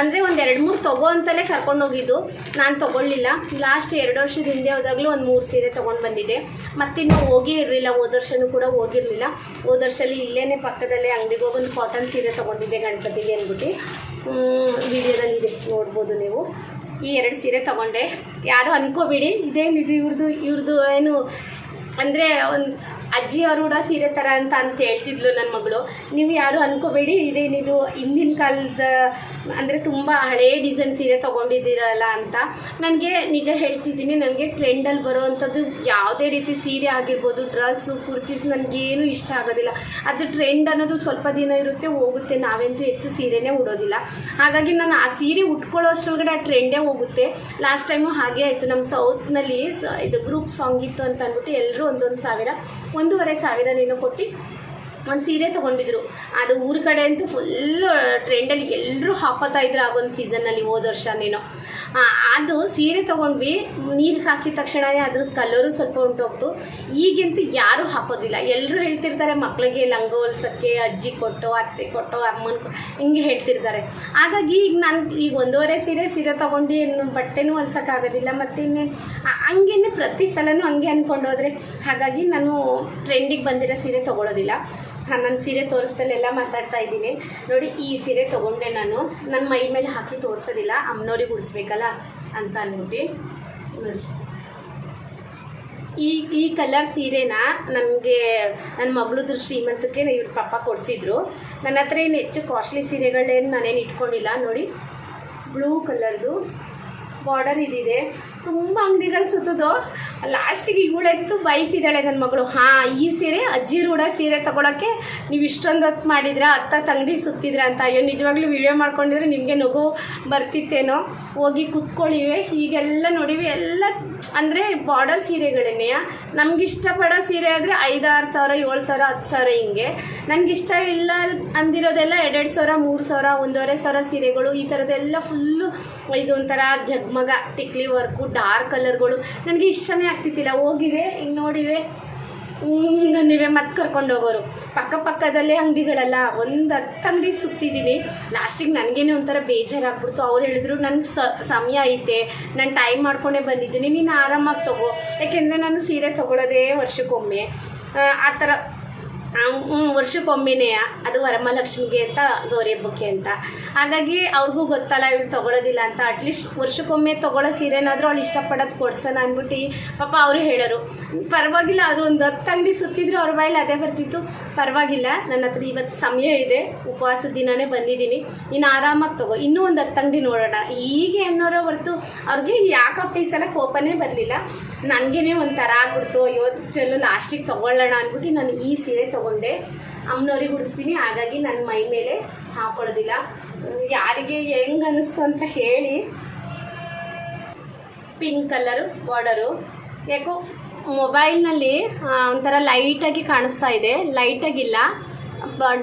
[SPEAKER 1] ಅಂದರೆ ಒಂದು ಎರಡು ಮೂರು ತೊಗೋ ಅಂತಲೇ ಕರ್ಕೊಂಡು ಹೋಗಿದ್ದು. ನಾನು ತೊಗೊಳ್ಳಿಲ್ಲ. ಲಾಸ್ಟ್ ಎರಡು ವರ್ಷದ ಹಿಂದೆ ಹೋದಾಗಲೂ ಒಂದು ಮೂರು ಸೀರೆ ತೊಗೊಂಡು ಬಂದಿದ್ದೆ. ಮತ್ತಿನ್ನು ಹೋಗೇ ಇರಲಿಲ್ಲ. ಹೋದ ವರ್ಷನೂ ಕೂಡ ಹೋಗಿರಲಿಲ್ಲ. ಹೋದ ವರ್ಷದಲ್ಲಿ ಇಲ್ಲೇ ಪಕ್ಕದಲ್ಲೇ ಅಂಗಡಿಗೆ ಹೋಗಿ ಒಂದು ಕಾಟನ್ ಸೀರೆ ತೊಗೊಂಡಿದ್ದೆ ಗಣಪತಿಗೆ ಅಂದ್ಬಿಟ್ಟು. ವಿಡಿಯೋದಲ್ಲಿದೆ ನೋಡ್ಬೋದು ನೀವು. ಈ ಎರಡು ಸೀರೆ ತೊಗೊಂಡೆ. ಯಾರು ಅನ್ಕೋಬೇಡಿ. ಇದೇನಿದು ಇವ್ರದ್ದು ಇವ್ರದ್ದು ಏನು ಅಂದರೆ ಒಂದು ಅಜ್ಜಿ ಅವರು ಕೂಡ ಸೀರೆ ಥರ ಅಂತ ಅಂತ ಹೇಳ್ತಿದ್ಲು ನನ್ನ ಮಗಳು. ನೀವು ಯಾರು ಅನ್ಕೋಬೇಡಿ ಇದೇನಿದು ಹಿಂದಿನ ಕಾಲದ, ಅಂದರೆ ತುಂಬ ಹಳೇ ಡಿಸೈನ್ ಸೀರೆ ತೊಗೊಂಡಿದ್ದೀರಲ್ಲ ಅಂತ. ನನಗೆ ನಿಜ ಹೇಳ್ತಿದ್ದೀನಿ, ನನಗೆ ಟ್ರೆಂಡಲ್ಲಿ ಬರೋವಂಥದ್ದು ಯಾವುದೇ ರೀತಿ ಸೀರೆ ಆಗಿರ್ಬೋದು ಡ್ರೆಸ್ಸು ಕುರ್ತೀಸ್ ನನಗೇನು ಇಷ್ಟ ಆಗೋದಿಲ್ಲ. ಅದು ಟ್ರೆಂಡ್ ಅನ್ನೋದು ಸ್ವಲ್ಪ ದಿನ ಇರುತ್ತೆ, ಹೋಗುತ್ತೆ. ನಾವೆಂತೂ ಹೆಚ್ಚು ಸೀರೆನೇ ಉಡೋದಿಲ್ಲ. ಹಾಗಾಗಿ ನಾನು ಆ ಸೀರೆ ಉಟ್ಕೊಳ್ಳೋ ಅಷ್ಟರೊಳಗಡೆ ಆ ಟ್ರೆಂಡೇ ಹೋಗುತ್ತೆ. ಲಾಸ್ಟ್ ಟೈಮು ಹಾಗೆ ಆಯಿತು. ನಮ್ಮ ಸೌತ್ನಲ್ಲಿ ಇದು ಗ್ರೂಪ್ ಸಾಂಗ್ ಇತ್ತು ಅಂತ ಅಂದ್ಬಿಟ್ಟು ಎಲ್ಲರೂ ಒಂದೊಂದು ಸಾವಿರ ಒಂದೂವರೆ ಸಾವಿರ ನೀನು ಕೊಟ್ಟು ಒಂದು ಸೀರೆ ತೊಗೊಂಡಿದ್ರು. ಅದು ಊರ ಕಡೆ ಅಂತೂ ಫುಲ್ ಟ್ರೆಂಡಲ್ಲಿ ಎಲ್ಲರೂ ಹಾಕೋತಾ ಇದ್ರು ಆ ಒಂದು ಸೀಸನ್ನಲ್ಲಿ ಹೋದ ವರ್ಷ ನೀನು. ಅದು ಸೀರೆ ತೊಗೊಂಡ್ವಿ, ನೀರಿಗೆ ಹಾಕಿದ ತಕ್ಷಣವೇ ಅದ್ರ ಕಲರು ಸ್ವಲ್ಪ ಹೊಂಟೋಗ್ತು ಈಗಂತೂ ಯಾರೂ ಹಾಕೋದಿಲ್ಲ. ಎಲ್ಲರೂ ಹೇಳ್ತಿರ್ತಾರೆ ಮಕ್ಕಳಿಗೆ ಲಂಗ ಹೊಲ್ಸೋಕ್ಕೆ ಅಜ್ಜಿ ಕೊಟ್ಟು, ಅತ್ತೆ ಕೊಟ್ಟು, ಅಮ್ಮನ ಕೊಟ್ಟು, ಹಿಂಗೆ ಹೇಳ್ತಿರ್ತಾರೆ. ಹಾಗಾಗಿ ಈಗ ನಾನು, ಈಗ ಒಂದೂವರೆ ಸೀರೆ ಸೀರೆ ತೊಗೊಂಡು ಏನು ಬಟ್ಟೆನೂ ಹೊಲ್ಸೋಕ್ಕಾಗೋದಿಲ್ಲ. ಮತ್ತು ಇನ್ನೇನು ಹಂಗೇನೆ ಪ್ರತಿ ಸಲನೂ ಹಂಗೆ ಅಂದ್ಕೊಂಡು ಹೋದರೆ ಹಾಗಾಗಿ ನಾನು ಟ್ರೆಂಡಿಗೆ ಬಂದಿರೋ ಸೀರೆ ತೊಗೊಳೋದಿಲ್ಲ. ಹಾಂ ನನ್ನ ಸೀರೆ ತೋರಿಸ್ದಲ್ಲೆಲ್ಲ ಮಾತಾಡ್ತಾ ಇದ್ದೀನಿ. ನೋಡಿ, ಈ ಸೀರೆ ತೊಗೊಂಡೆ ನಾನು. ನನ್ನ ಮೈ ಮೇಲೆ ಹಾಕಿ ತೋರಿಸೋದಿಲ್ಲ. ಅಮ್ಮನವ್ರಿಗೆ ಉಡಿಸ್ಬೇಕಲ್ಲ ಅಂತ ಅಂದ್ಬಿಟ್ಟು. ನೋಡಿ. ಈ ಈ ಕಲರ್ ಸೀರೆನ ನನಗೆ ನನ್ನ ಮಗಳದ್ದು ಶ್ರೀಮಂತಕ್ಕೆ ಇವ್ರ ಪಪ್ಪ ಕೊಡಿಸಿದ್ರು. ನನ್ನ ಹತ್ರ ಏನು ಹೆಚ್ಚು ಕಾಸ್ಟ್ಲಿ ಸೀರೆಗಳೇನು ನಾನೇನು ಇಟ್ಕೊಂಡಿಲ್ಲ. ನೋಡಿ ಬ್ಲೂ ಕಲರ್ದು ಬಾರ್ಡರ್ ಇದಿದೆ. ತುಂಬ ಅಂಗಡಿಗಳು ಸುತ್ತೋದು. ಲಾಸ್ಟಿಗೆ ಇವಳಂತೂ ಬೈತಿದ್ದಾಳೆ ನನ್ನ ಮಗಳು. ಹಾಂ, ಈ ಸೀರೆ ಅಜ್ಜಿ ರೂಢ ಸೀರೆ ತೊಗೊಳಕ್ಕೆ ನೀವು ಇಷ್ಟೊಂದು ಹೊತ್ತು ಮಾಡಿದ್ರ? ಅತ್ತ ಅಂಗಡಿ ಸುತ್ತಿದ್ರ ಅಂತ. ಅಯ್ಯೋ, ನಿಜವಾಗ್ಲೂ ವಿಡಿಯೋ ಮಾಡ್ಕೊಂಡಿದ್ರೆ ನಿಮಗೆ ನಗು ಬರ್ತಿತ್ತೇನೋ? ಹೋಗಿ ಕುತ್ಕೊಳ್ಳಿವೆ ಹೀಗೆಲ್ಲ ನೋಡಿವಿ. ಎಲ್ಲ ಅಂದರೆ ಬಾರ್ಡರ್ ಸೀರೆಗಳನ್ನೇ ನಮ್ಗೆ ಇಷ್ಟಪಡೋ ಸೀರೆ ಆದರೆ ಐದಾರು ಸಾವಿರ, ಏಳು ಸಾವಿರ, ಹತ್ತು ಸಾವಿರ ಹಿಂಗೆ. ನನಗೆ ಇಷ್ಟ ಇಲ್ಲ ಅಂದಿರೋದೆಲ್ಲ ಎರಡೆರಡು ಸಾವಿರ, ಮೂರು ಸಾವಿರ, ಒಂದೂವರೆ ಸಾವಿರ ಸೀರೆಗಳು, ಈ ಥರದ್ದೆಲ್ಲ ಫುಲ್ಲು ಇದು ಒಂಥರ ಜಗ್ಮಗ ಟಿಕ್ಲಿ ವರ್ಕು ಡಾರ್ಕ್ ಕಲರ್ಗಳು ನನಗೆ ಇಷ್ಟನೇ ಆಗ್ತಿತ್ತಿಲ್ಲ. ಹೋಗಿವೆ, ಹಿಂಗೆ ನೋಡಿವೆ. ನೀವೇ ಮತ್ತೆ ಕರ್ಕೊಂಡು ಹೋಗೋರು. ಪಕ್ಕ ಪಕ್ಕದಲ್ಲೇ ಅಂಗಡಿಗಳಲ್ಲ ಒಂದು ಹತ್ತು ಅಂಗಡಿ ಸುತ್ತಿದ್ದೀನಿ ಲಾಸ್ಟಿಗೆ ನನಗೇನೆ ಒಂಥರ ಬೇಜಾರಾಗ್ಬಿಡ್ತು. ಅವ್ರು ಹೇಳಿದ್ರು ನನ್ನ ಸಮಯ ಐತೆ. ನಾನು ಟೈಮ್ ಮಾಡ್ಕೊಂಡೇ ಬಂದಿದ್ದೀನಿ. ನೀನು ಆರಾಮಾಗಿ ತಗೋ. ಯಾಕೆಂದರೆ ನಾನು ಸೀರೆ ತೊಗೊಳೋದೇ ವರ್ಷಕ್ಕೊಮ್ಮೆ. ಆ, ಥರ ವರ್ಷಕ್ಕೊಮ್ಮೆನೇ ಅದು ವರಮಹಾಲಕ್ಷ್ಮಿಗೆ ಅಂತ ಗೌರಿ ಹಬ್ಬಕ್ಕೆ ಅಂತ. ಹಾಗಾಗಿ ಅವ್ರಿಗೂ ಗೊತ್ತಲ್ಲ, ಇವಳು ತೊಗೊಳೋದಿಲ್ಲ ಅಂತ. ಅಟ್ಲೀಸ್ಟ್ ವರ್ಷಕ್ಕೊಮ್ಮೆ ತೊಗೊಳ್ಳೋ ಸೀರೆನಾದರೂ ಅವಳು ಇಷ್ಟಪಡೋದು ಕೊಡ್ಸೋಣ ಅಂದ್ಬಿಟ್ಟು ಪಾಪ ಅವರು ಹೇಳೋರು. ಪರವಾಗಿಲ್ಲ, ಅದು ಒಂದು ಹತ್ತು ಅಂಗಡಿ ಸುತ್ತಿದ್ರು ಅವ್ರ ಬಾಯಲ್ಲಿ ಅದೇ ಬರ್ತಿತ್ತು. ಪರವಾಗಿಲ್ಲ, ನನ್ನ ಹತ್ರ ಇವತ್ತು ಸಮಯ ಇದೆ. ಉಪವಾಸದ ದಿನವೇ ಬಂದಿದ್ದೀನಿ. ಇನ್ನು ಆರಾಮಾಗಿ ತಗೋ. ಇನ್ನೂ ಒಂದು ಹತ್ತು ಅಂಗಡಿ ನೋಡೋಣ. ಹೀಗೆ ಅನ್ನೋರೋ ಹೊರತು ಅವ್ರಿಗೆ ಯಾಕಪ್ಪ ಈ ಸಲ ಕೋಪನೇ ಬರಲಿಲ್ಲ. ನನಗೇನೆ ಒಂಥರ ಆಗ್ಬಿಡ್ತು, ಅಯ್ಯೋ, ಚಲೋ ಲಾಸ್ಟಿಗೆ ತೊಗೊಳ್ಳೋಣ ಅಂದ್ಬಿಟ್ಟು ನಾನು ಈ ಸೀರೆ ತೊಗೊಂಡೆ. ಅಮ್ಮನವ್ರಿಗೆ ಉಡಿಸ್ತೀನಿ, ಹಾಗಾಗಿ ನನ್ನ ಮೈ ಮೇಲೆ ಹಾಕೊಳ್ಳೋದಿಲ್ಲ. ಯಾರಿಗೆ ಹೆಂಗೆ ಅನ್ನಿಸ್ತು ಅಂತ ಹೇಳಿ. ಪಿಂಕ್ ಕಲರು ಬಾರ್ಡರು ಯಾಕೋ ಮೊಬೈಲ್ನಲ್ಲಿ ಒಂಥರ ಲೈಟಾಗಿ ಕಾಣಿಸ್ತಾ ಇದೆ. ಲೈಟಾಗಿಲ್ಲ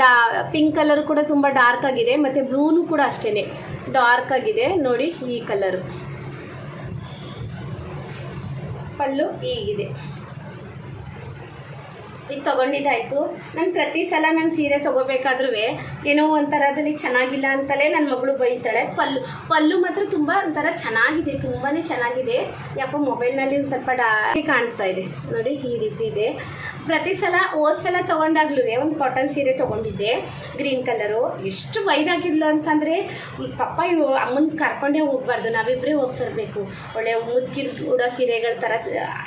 [SPEAKER 1] ಡಾ ಪಿಂಕ್ ಕಲರು ಕೂಡ ತುಂಬ ಡಾರ್ಕ್ ಆಗಿದೆ, ಮತ್ತು ಬ್ಲೂನು ಕೂಡ ಅಷ್ಟೇ ಡಾರ್ಕ್ ಆಗಿದೆ. ನೋಡಿ ಈ ಕಲರು ಪಲ್ಲು ಹೀಗಿದೆ. ಇದು ತೊಗೊಂಡಿದ್ದಾಯಿತು. ನಾನು ಪ್ರತಿ ಸಲ ನಾನು ಸೀರೆ ತೊಗೋಬೇಕಾದ್ರೂ ಏನೋ ಒಂಥರದಲ್ಲಿ ಚೆನ್ನಾಗಿಲ್ಲ ಅಂತಲೇ ನನ್ನ ಮಗಳು ಬೈತಾಳೆ. ಪಲ್ಲು ಪಲ್ಲು ಮಾತ್ರ ತುಂಬ ಒಂಥರ ಚೆನ್ನಾಗಿದೆ ತುಂಬಾ ಚೆನ್ನಾಗಿದೆ. ಯಾಕೋ ಮೊಬೈಲ್ನಲ್ಲಿ ಒಂದು ಸ್ವಲ್ಪ ಡಾ ಕಾಣಿಸ್ತಾ ಇದೆ. ನೋಡಿ ಈ ರೀತಿ ಇದೆ. ಪ್ರತಿ ಸಲ ಹೋದ ಸಲ ತೊಗೊಂಡಾಗ್ಲೂ ಒಂದು ಕಾಟನ್ ಸೀರೆ ತೊಗೊಂಡಿದ್ದೆ ಗ್ರೀನ್ ಕಲರು ಎಷ್ಟು ವೈದಾಗಿದ್ಲು ಅಂತಂದರೆ ಪಪ್ಪ ಇವು ಅಮ್ಮನ ಕರ್ಕೊಂಡೇ ಹೋಗ್ಬಾರ್ದು ನಾವಿಬ್ಬರೇ ಹೋಗಿ ತರಬೇಕು. ಒಳ್ಳೆ ಮುದ್ಕಿರ್ ಉಡೋ ಸೀರೆಗಳ ಥರ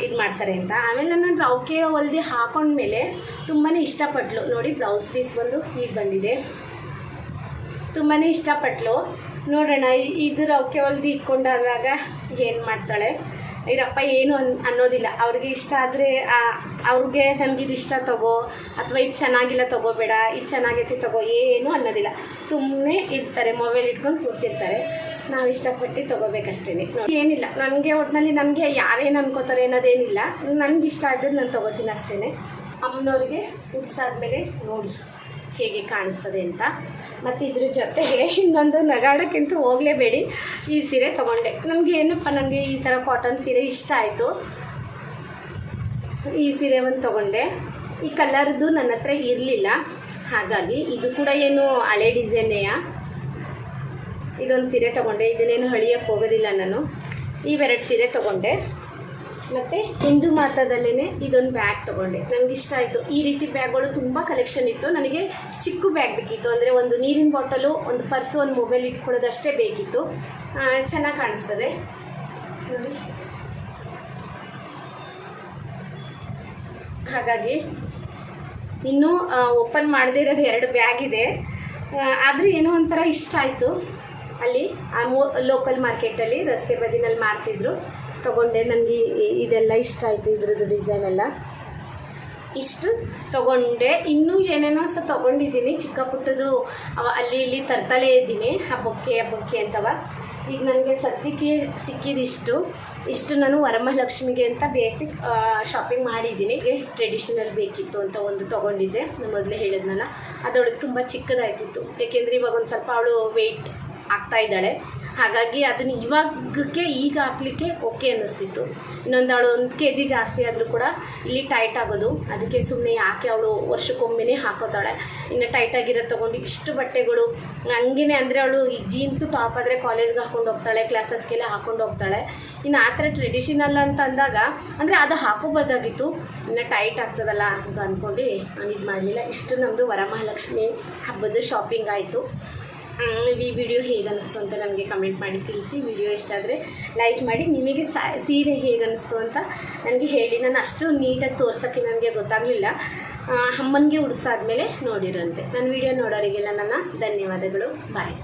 [SPEAKER 1] ಇದು ಮಾಡ್ತಾರೆ ಅಂತ. ಆಮೇಲೆ ನಾನು ರೌಕೆ ಹೊಲ್ದಿ ಹಾಕೊಂಡ್ಮೇಲೆ ತುಂಬಾ ಇಷ್ಟಪಟ್ಲು. ನೋಡಿ ಬ್ಲೌಸ್ ಪೀಸ್ ಬಂದು ಹೀಗೆ ಬಂದಿದೆ. ತುಂಬಾ ಇಷ್ಟಪಟ್ಲು. ನೋಡೋಣ ಇದು ರೌಕೆ ಹೊಲ್ದು ಇಟ್ಕೊಂಡಾದಾಗ ಏನು ಮಾಡ್ತಾಳೆ. ಇವರಪ್ಪ ಏನು ಅನ್, ಅನ್ನೋದಿಲ್ಲ. ಅವ್ರಿಗೆ ಇಷ್ಟ ಆದರೆ ಅವ್ರಿಗೆ ನನಗೆ ಇದು ಇಷ್ಟ ತಗೋ, ಅಥವಾ ಇದು ಚೆನ್ನಾಗಿಲ್ಲ ತಗೋಬೇಡ, ಇದು ಚೆನ್ನಾಗೈತಿ ತಗೋ, ಏನು ಅನ್ನೋದಿಲ್ಲ. ಸುಮ್ಮನೆ ಇರ್ತಾರೆ, ಮೊಬೈಲ್ ಇಟ್ಕೊಂಡು ಕೂತಿರ್ತಾರೆ. ನಾವು ಇಷ್ಟಪಟ್ಟು ತೊಗೋಬೇಕಷ್ಟೇ ಏನಿಲ್ಲ. ನನಗೆ ಒಟ್ಟಿನಲ್ಲಿ ನನಗೆ ಯಾರೇನು ಅನ್ಕೋತಾರೆ ಅನ್ನೋದೇನಿಲ್ಲ. ನನಗೆ ಇಷ್ಟ ನಾನು ತೊಗೋತೀನಿ ಅಷ್ಟೇ ಅಮ್ಮನವ್ರಿಗೆ ಉಡ್ಸಾದ್ಮೇಲೆ ನೋಡಿ. ಹೇಗೆ ಕಾಣಿಸ್ತದೆ ಅಂತ. ಮತ್ತು ಇದ್ರ ಜೊತೆಗೆ ಇನ್ನೊಂದು ನಗಾಡೋಕ್ಕಿಂತ ಹೋಗಲೇಬೇಡಿ. ಈ ಸೀರೆ ತೊಗೊಂಡೆ. ನನಗೆ ಏನಪ್ಪ ನನಗೆ ಈ ಥರ ಕಾಟನ್ ಸೀರೆ ಇಷ್ಟ ಆಯಿತು. ಈ ಸೀರೆ ಒಂದು ತೊಗೊಂಡೆ. ಈ ಕಲರ್ದು ನನ್ನ ಹತ್ರ ಇರಲಿಲ್ಲ. ಹಾಗಾಗಿ ಇದು ಕೂಡ ಏನು ಹಳೆ ಡಿಸೈನೆಯ ಇದೊಂದು ಸೀರೆ ತೊಗೊಂಡೆ. ಇದನ್ನೇನು ಹಳಿಯಕ್ಕೆ ಹೋಗೋದಿಲ್ಲ ನಾನು. ಇವೆರಡು ಸೀರೆ ತೊಗೊಂಡೆ. ಮತ್ತು ಹಿಂದೂ ಮಾತದಲ್ಲೇ ಇದೊಂದು ಬ್ಯಾಗ್ ತಗೊಂಡೆ. ನನಗೆ ಇಷ್ಟ ಆಯಿತು. ಈ ರೀತಿ ಬ್ಯಾಗ್ಗಳು ತುಂಬ ಕಲೆಕ್ಷನ್ ಇತ್ತು. ನನಗೆ ಚಿಕ್ಕ ಬ್ಯಾಗ್ ಬೇಕಿತ್ತು. ಅಂದರೆ ಒಂದು ನೀರಿನ ಬಾಟಲು ಒಂದು ಪರ್ಸು ಒಂದು ಮೊಬೈಲ್ ಇಟ್ಕೊಳ್ಳೋದಷ್ಟೇ ಬೇಕಿತ್ತು. ಚೆನ್ನಾಗಿ ಕಾಣಿಸ್ತದೆ. ನೋಡಿ. ಹಾಗಾಗಿ ಇನ್ನೂ ಓಪನ್ ಮಾಡದೇ ಇರೋದು ಎರಡು ಬ್ಯಾಗ್ ಇದೆ. ಆದರೆ ಏನೋ ಒಂಥರ ಇಷ್ಟ ಆಯಿತು. ಅಲ್ಲಿ ಆ ಮೋ ಲೋಕಲ್ ಮಾರ್ಕೆಟಲ್ಲಿ ರಸ್ತೆ ಬದಿನಲ್ಲಿ ಮಾರ್ತಿದ್ರು. ತೊಗೊಂಡೆ ನನಗೆ ಇದೆಲ್ಲ ಇಷ್ಟ ಆಯಿತು, ಇದ್ರದ್ದು ಡಿಸೈನ್ ಎಲ್ಲ. ಇಷ್ಟು ತೊಗೊಂಡೆ. ಇನ್ನೂ ಏನೇನೋ ಸಹ ತೊಗೊಂಡಿದ್ದೀನಿ. ಚಿಕ್ಕ ಪುಟ್ಟದು ಅವ ಅಲ್ಲಿ ಇಲ್ಲಿ ತರ್ತಲೇ ಇದ್ದೀನಿ, ಹಬ್ಬಕ್ಕೆ ಹಬ್ಬಕ್ಕೆ ಅಂತವ. ಈಗ ನನಗೆ ಸದ್ಯಕ್ಕೆ ಸಿಕ್ಕಿದಿಷ್ಟು. ಇಷ್ಟು ನಾನು ವರಮಹಾಲಕ್ಷ್ಮಿಗೆ ಅಂತ ಬೇಸಿಕ್ ಶಾಪಿಂಗ್ ಮಾಡಿದ್ದೀನಿ. ಟ್ರೆಡಿಷನಲ್ ಬೇಕಿತ್ತು ಅಂತ ಒಂದು ತೊಗೊಂಡಿದ್ದೆ. ನಾನು ಮೊದಲೇ ಹೇಳಿದ್ನಲ್ಲ, ಅದೊಳಗೆ ತುಂಬ ಚಿಕ್ಕದಾಯ್ತಿತ್ತು. ಯಾಕೆಂದರೆ ಇವಾಗ ಒಂದು ಸ್ವಲ್ಪ ಅವಳು ವೆಯ್ಟ್ ಆಗ್ತಾ ಇದ್ದಾಳೆ. ಹಾಗಾಗಿ ಅದನ್ನು ಇವಾಗಕ್ಕೆ ಈಗ ಹಾಕ್ಲಿಕ್ಕೆ ಓಕೆ ಅನ್ನಿಸ್ತಿತ್ತು. ಇನ್ನೊಂದು ಅವಳು ಒಂದು ಕೆ ಜಿ ಜಾಸ್ತಿ ಆದರೂ ಕೂಡ ಇಲ್ಲಿ ಟೈಟ್ ಆಗೋದು. ಅದಕ್ಕೆ ಸುಮ್ಮನೆ ಯಾಕೆ ಅವಳು ವರ್ಷಕ್ಕೊಮ್ಮೆನೇ ಹಾಕೋತಾಳೆ. ಇನ್ನು ಟೈಟಾಗಿರೋದು ತೊಗೊಂಡು ಇಷ್ಟು ಬಟ್ಟೆಗಳು, ಹಂಗೇನೆ ಅಂದರೆ ಅವಳು ಈ ಜೀನ್ಸು ಟಾಪ್ ಆದರೆ ಕಾಲೇಜ್ಗೆ ಹಾಕೊಂಡು ಹೋಗ್ತಾಳೆ ಕ್ಲಾಸಸ್ಗೆಲ್ಲ ಹಾಕೊಂಡು ಹೋಗ್ತಾಳೆ. ಇನ್ನು ಆ ಥರ ಟ್ರೆಡಿಷನಲ್ ಅಂತ ಅಂದಾಗ, ಅಂದರೆ ಅದು ಹಾಕೋಬೋದಾಗಿತ್ತು. ಇನ್ನು ಟೈಟ್ ಆಗ್ತದಲ್ಲ ಅಂತ ಅಂದ್ಕೊಂಡು ನಾನು ಇದು ಮಾಡಲಿಲ್ಲ ಇಷ್ಟು ನಮ್ಮದು ವರಮಹಾಲಕ್ಷ್ಮಿ ಹಬ್ಬದ ಶಾಪಿಂಗ್ ಆಯಿತು. ಈ ವಿಡಿಯೋ ಹೇಗನ್ನಿಸ್ತು ಅಂತ ನಮಗೆ ಕಮೆಂಟ್ ಮಾಡಿ ತಿಳಿಸಿ. ವಿಡಿಯೋ ಇಷ್ಟ ಆದರೆ ಲೈಕ್ ಮಾಡಿ. ನಿಮಗೆ ಸೀರೆ ಹೇಗೆ ಅನ್ನಿಸ್ತು ಅಂತ ನನಗೆ ಹೇಳಿ. ನಾನು ಅಷ್ಟು ನೀಟಾಗಿ ತೋರ್ಸೋಕ್ಕೆ ನನಗೆ ಗೊತ್ತಾಗಲಿಲ್ಲ. ಅಮ್ಮನಿಗೆ ಉಡ್ಸಾದ್ಮೇಲೆ ನೋಡಿರಂತೆ. ನನ್ನ ವಿಡಿಯೋ ನೋಡೋರಿಗೆಲ್ಲ ನನ್ನ ಧನ್ಯವಾದಗಳು. ಬಾಯ್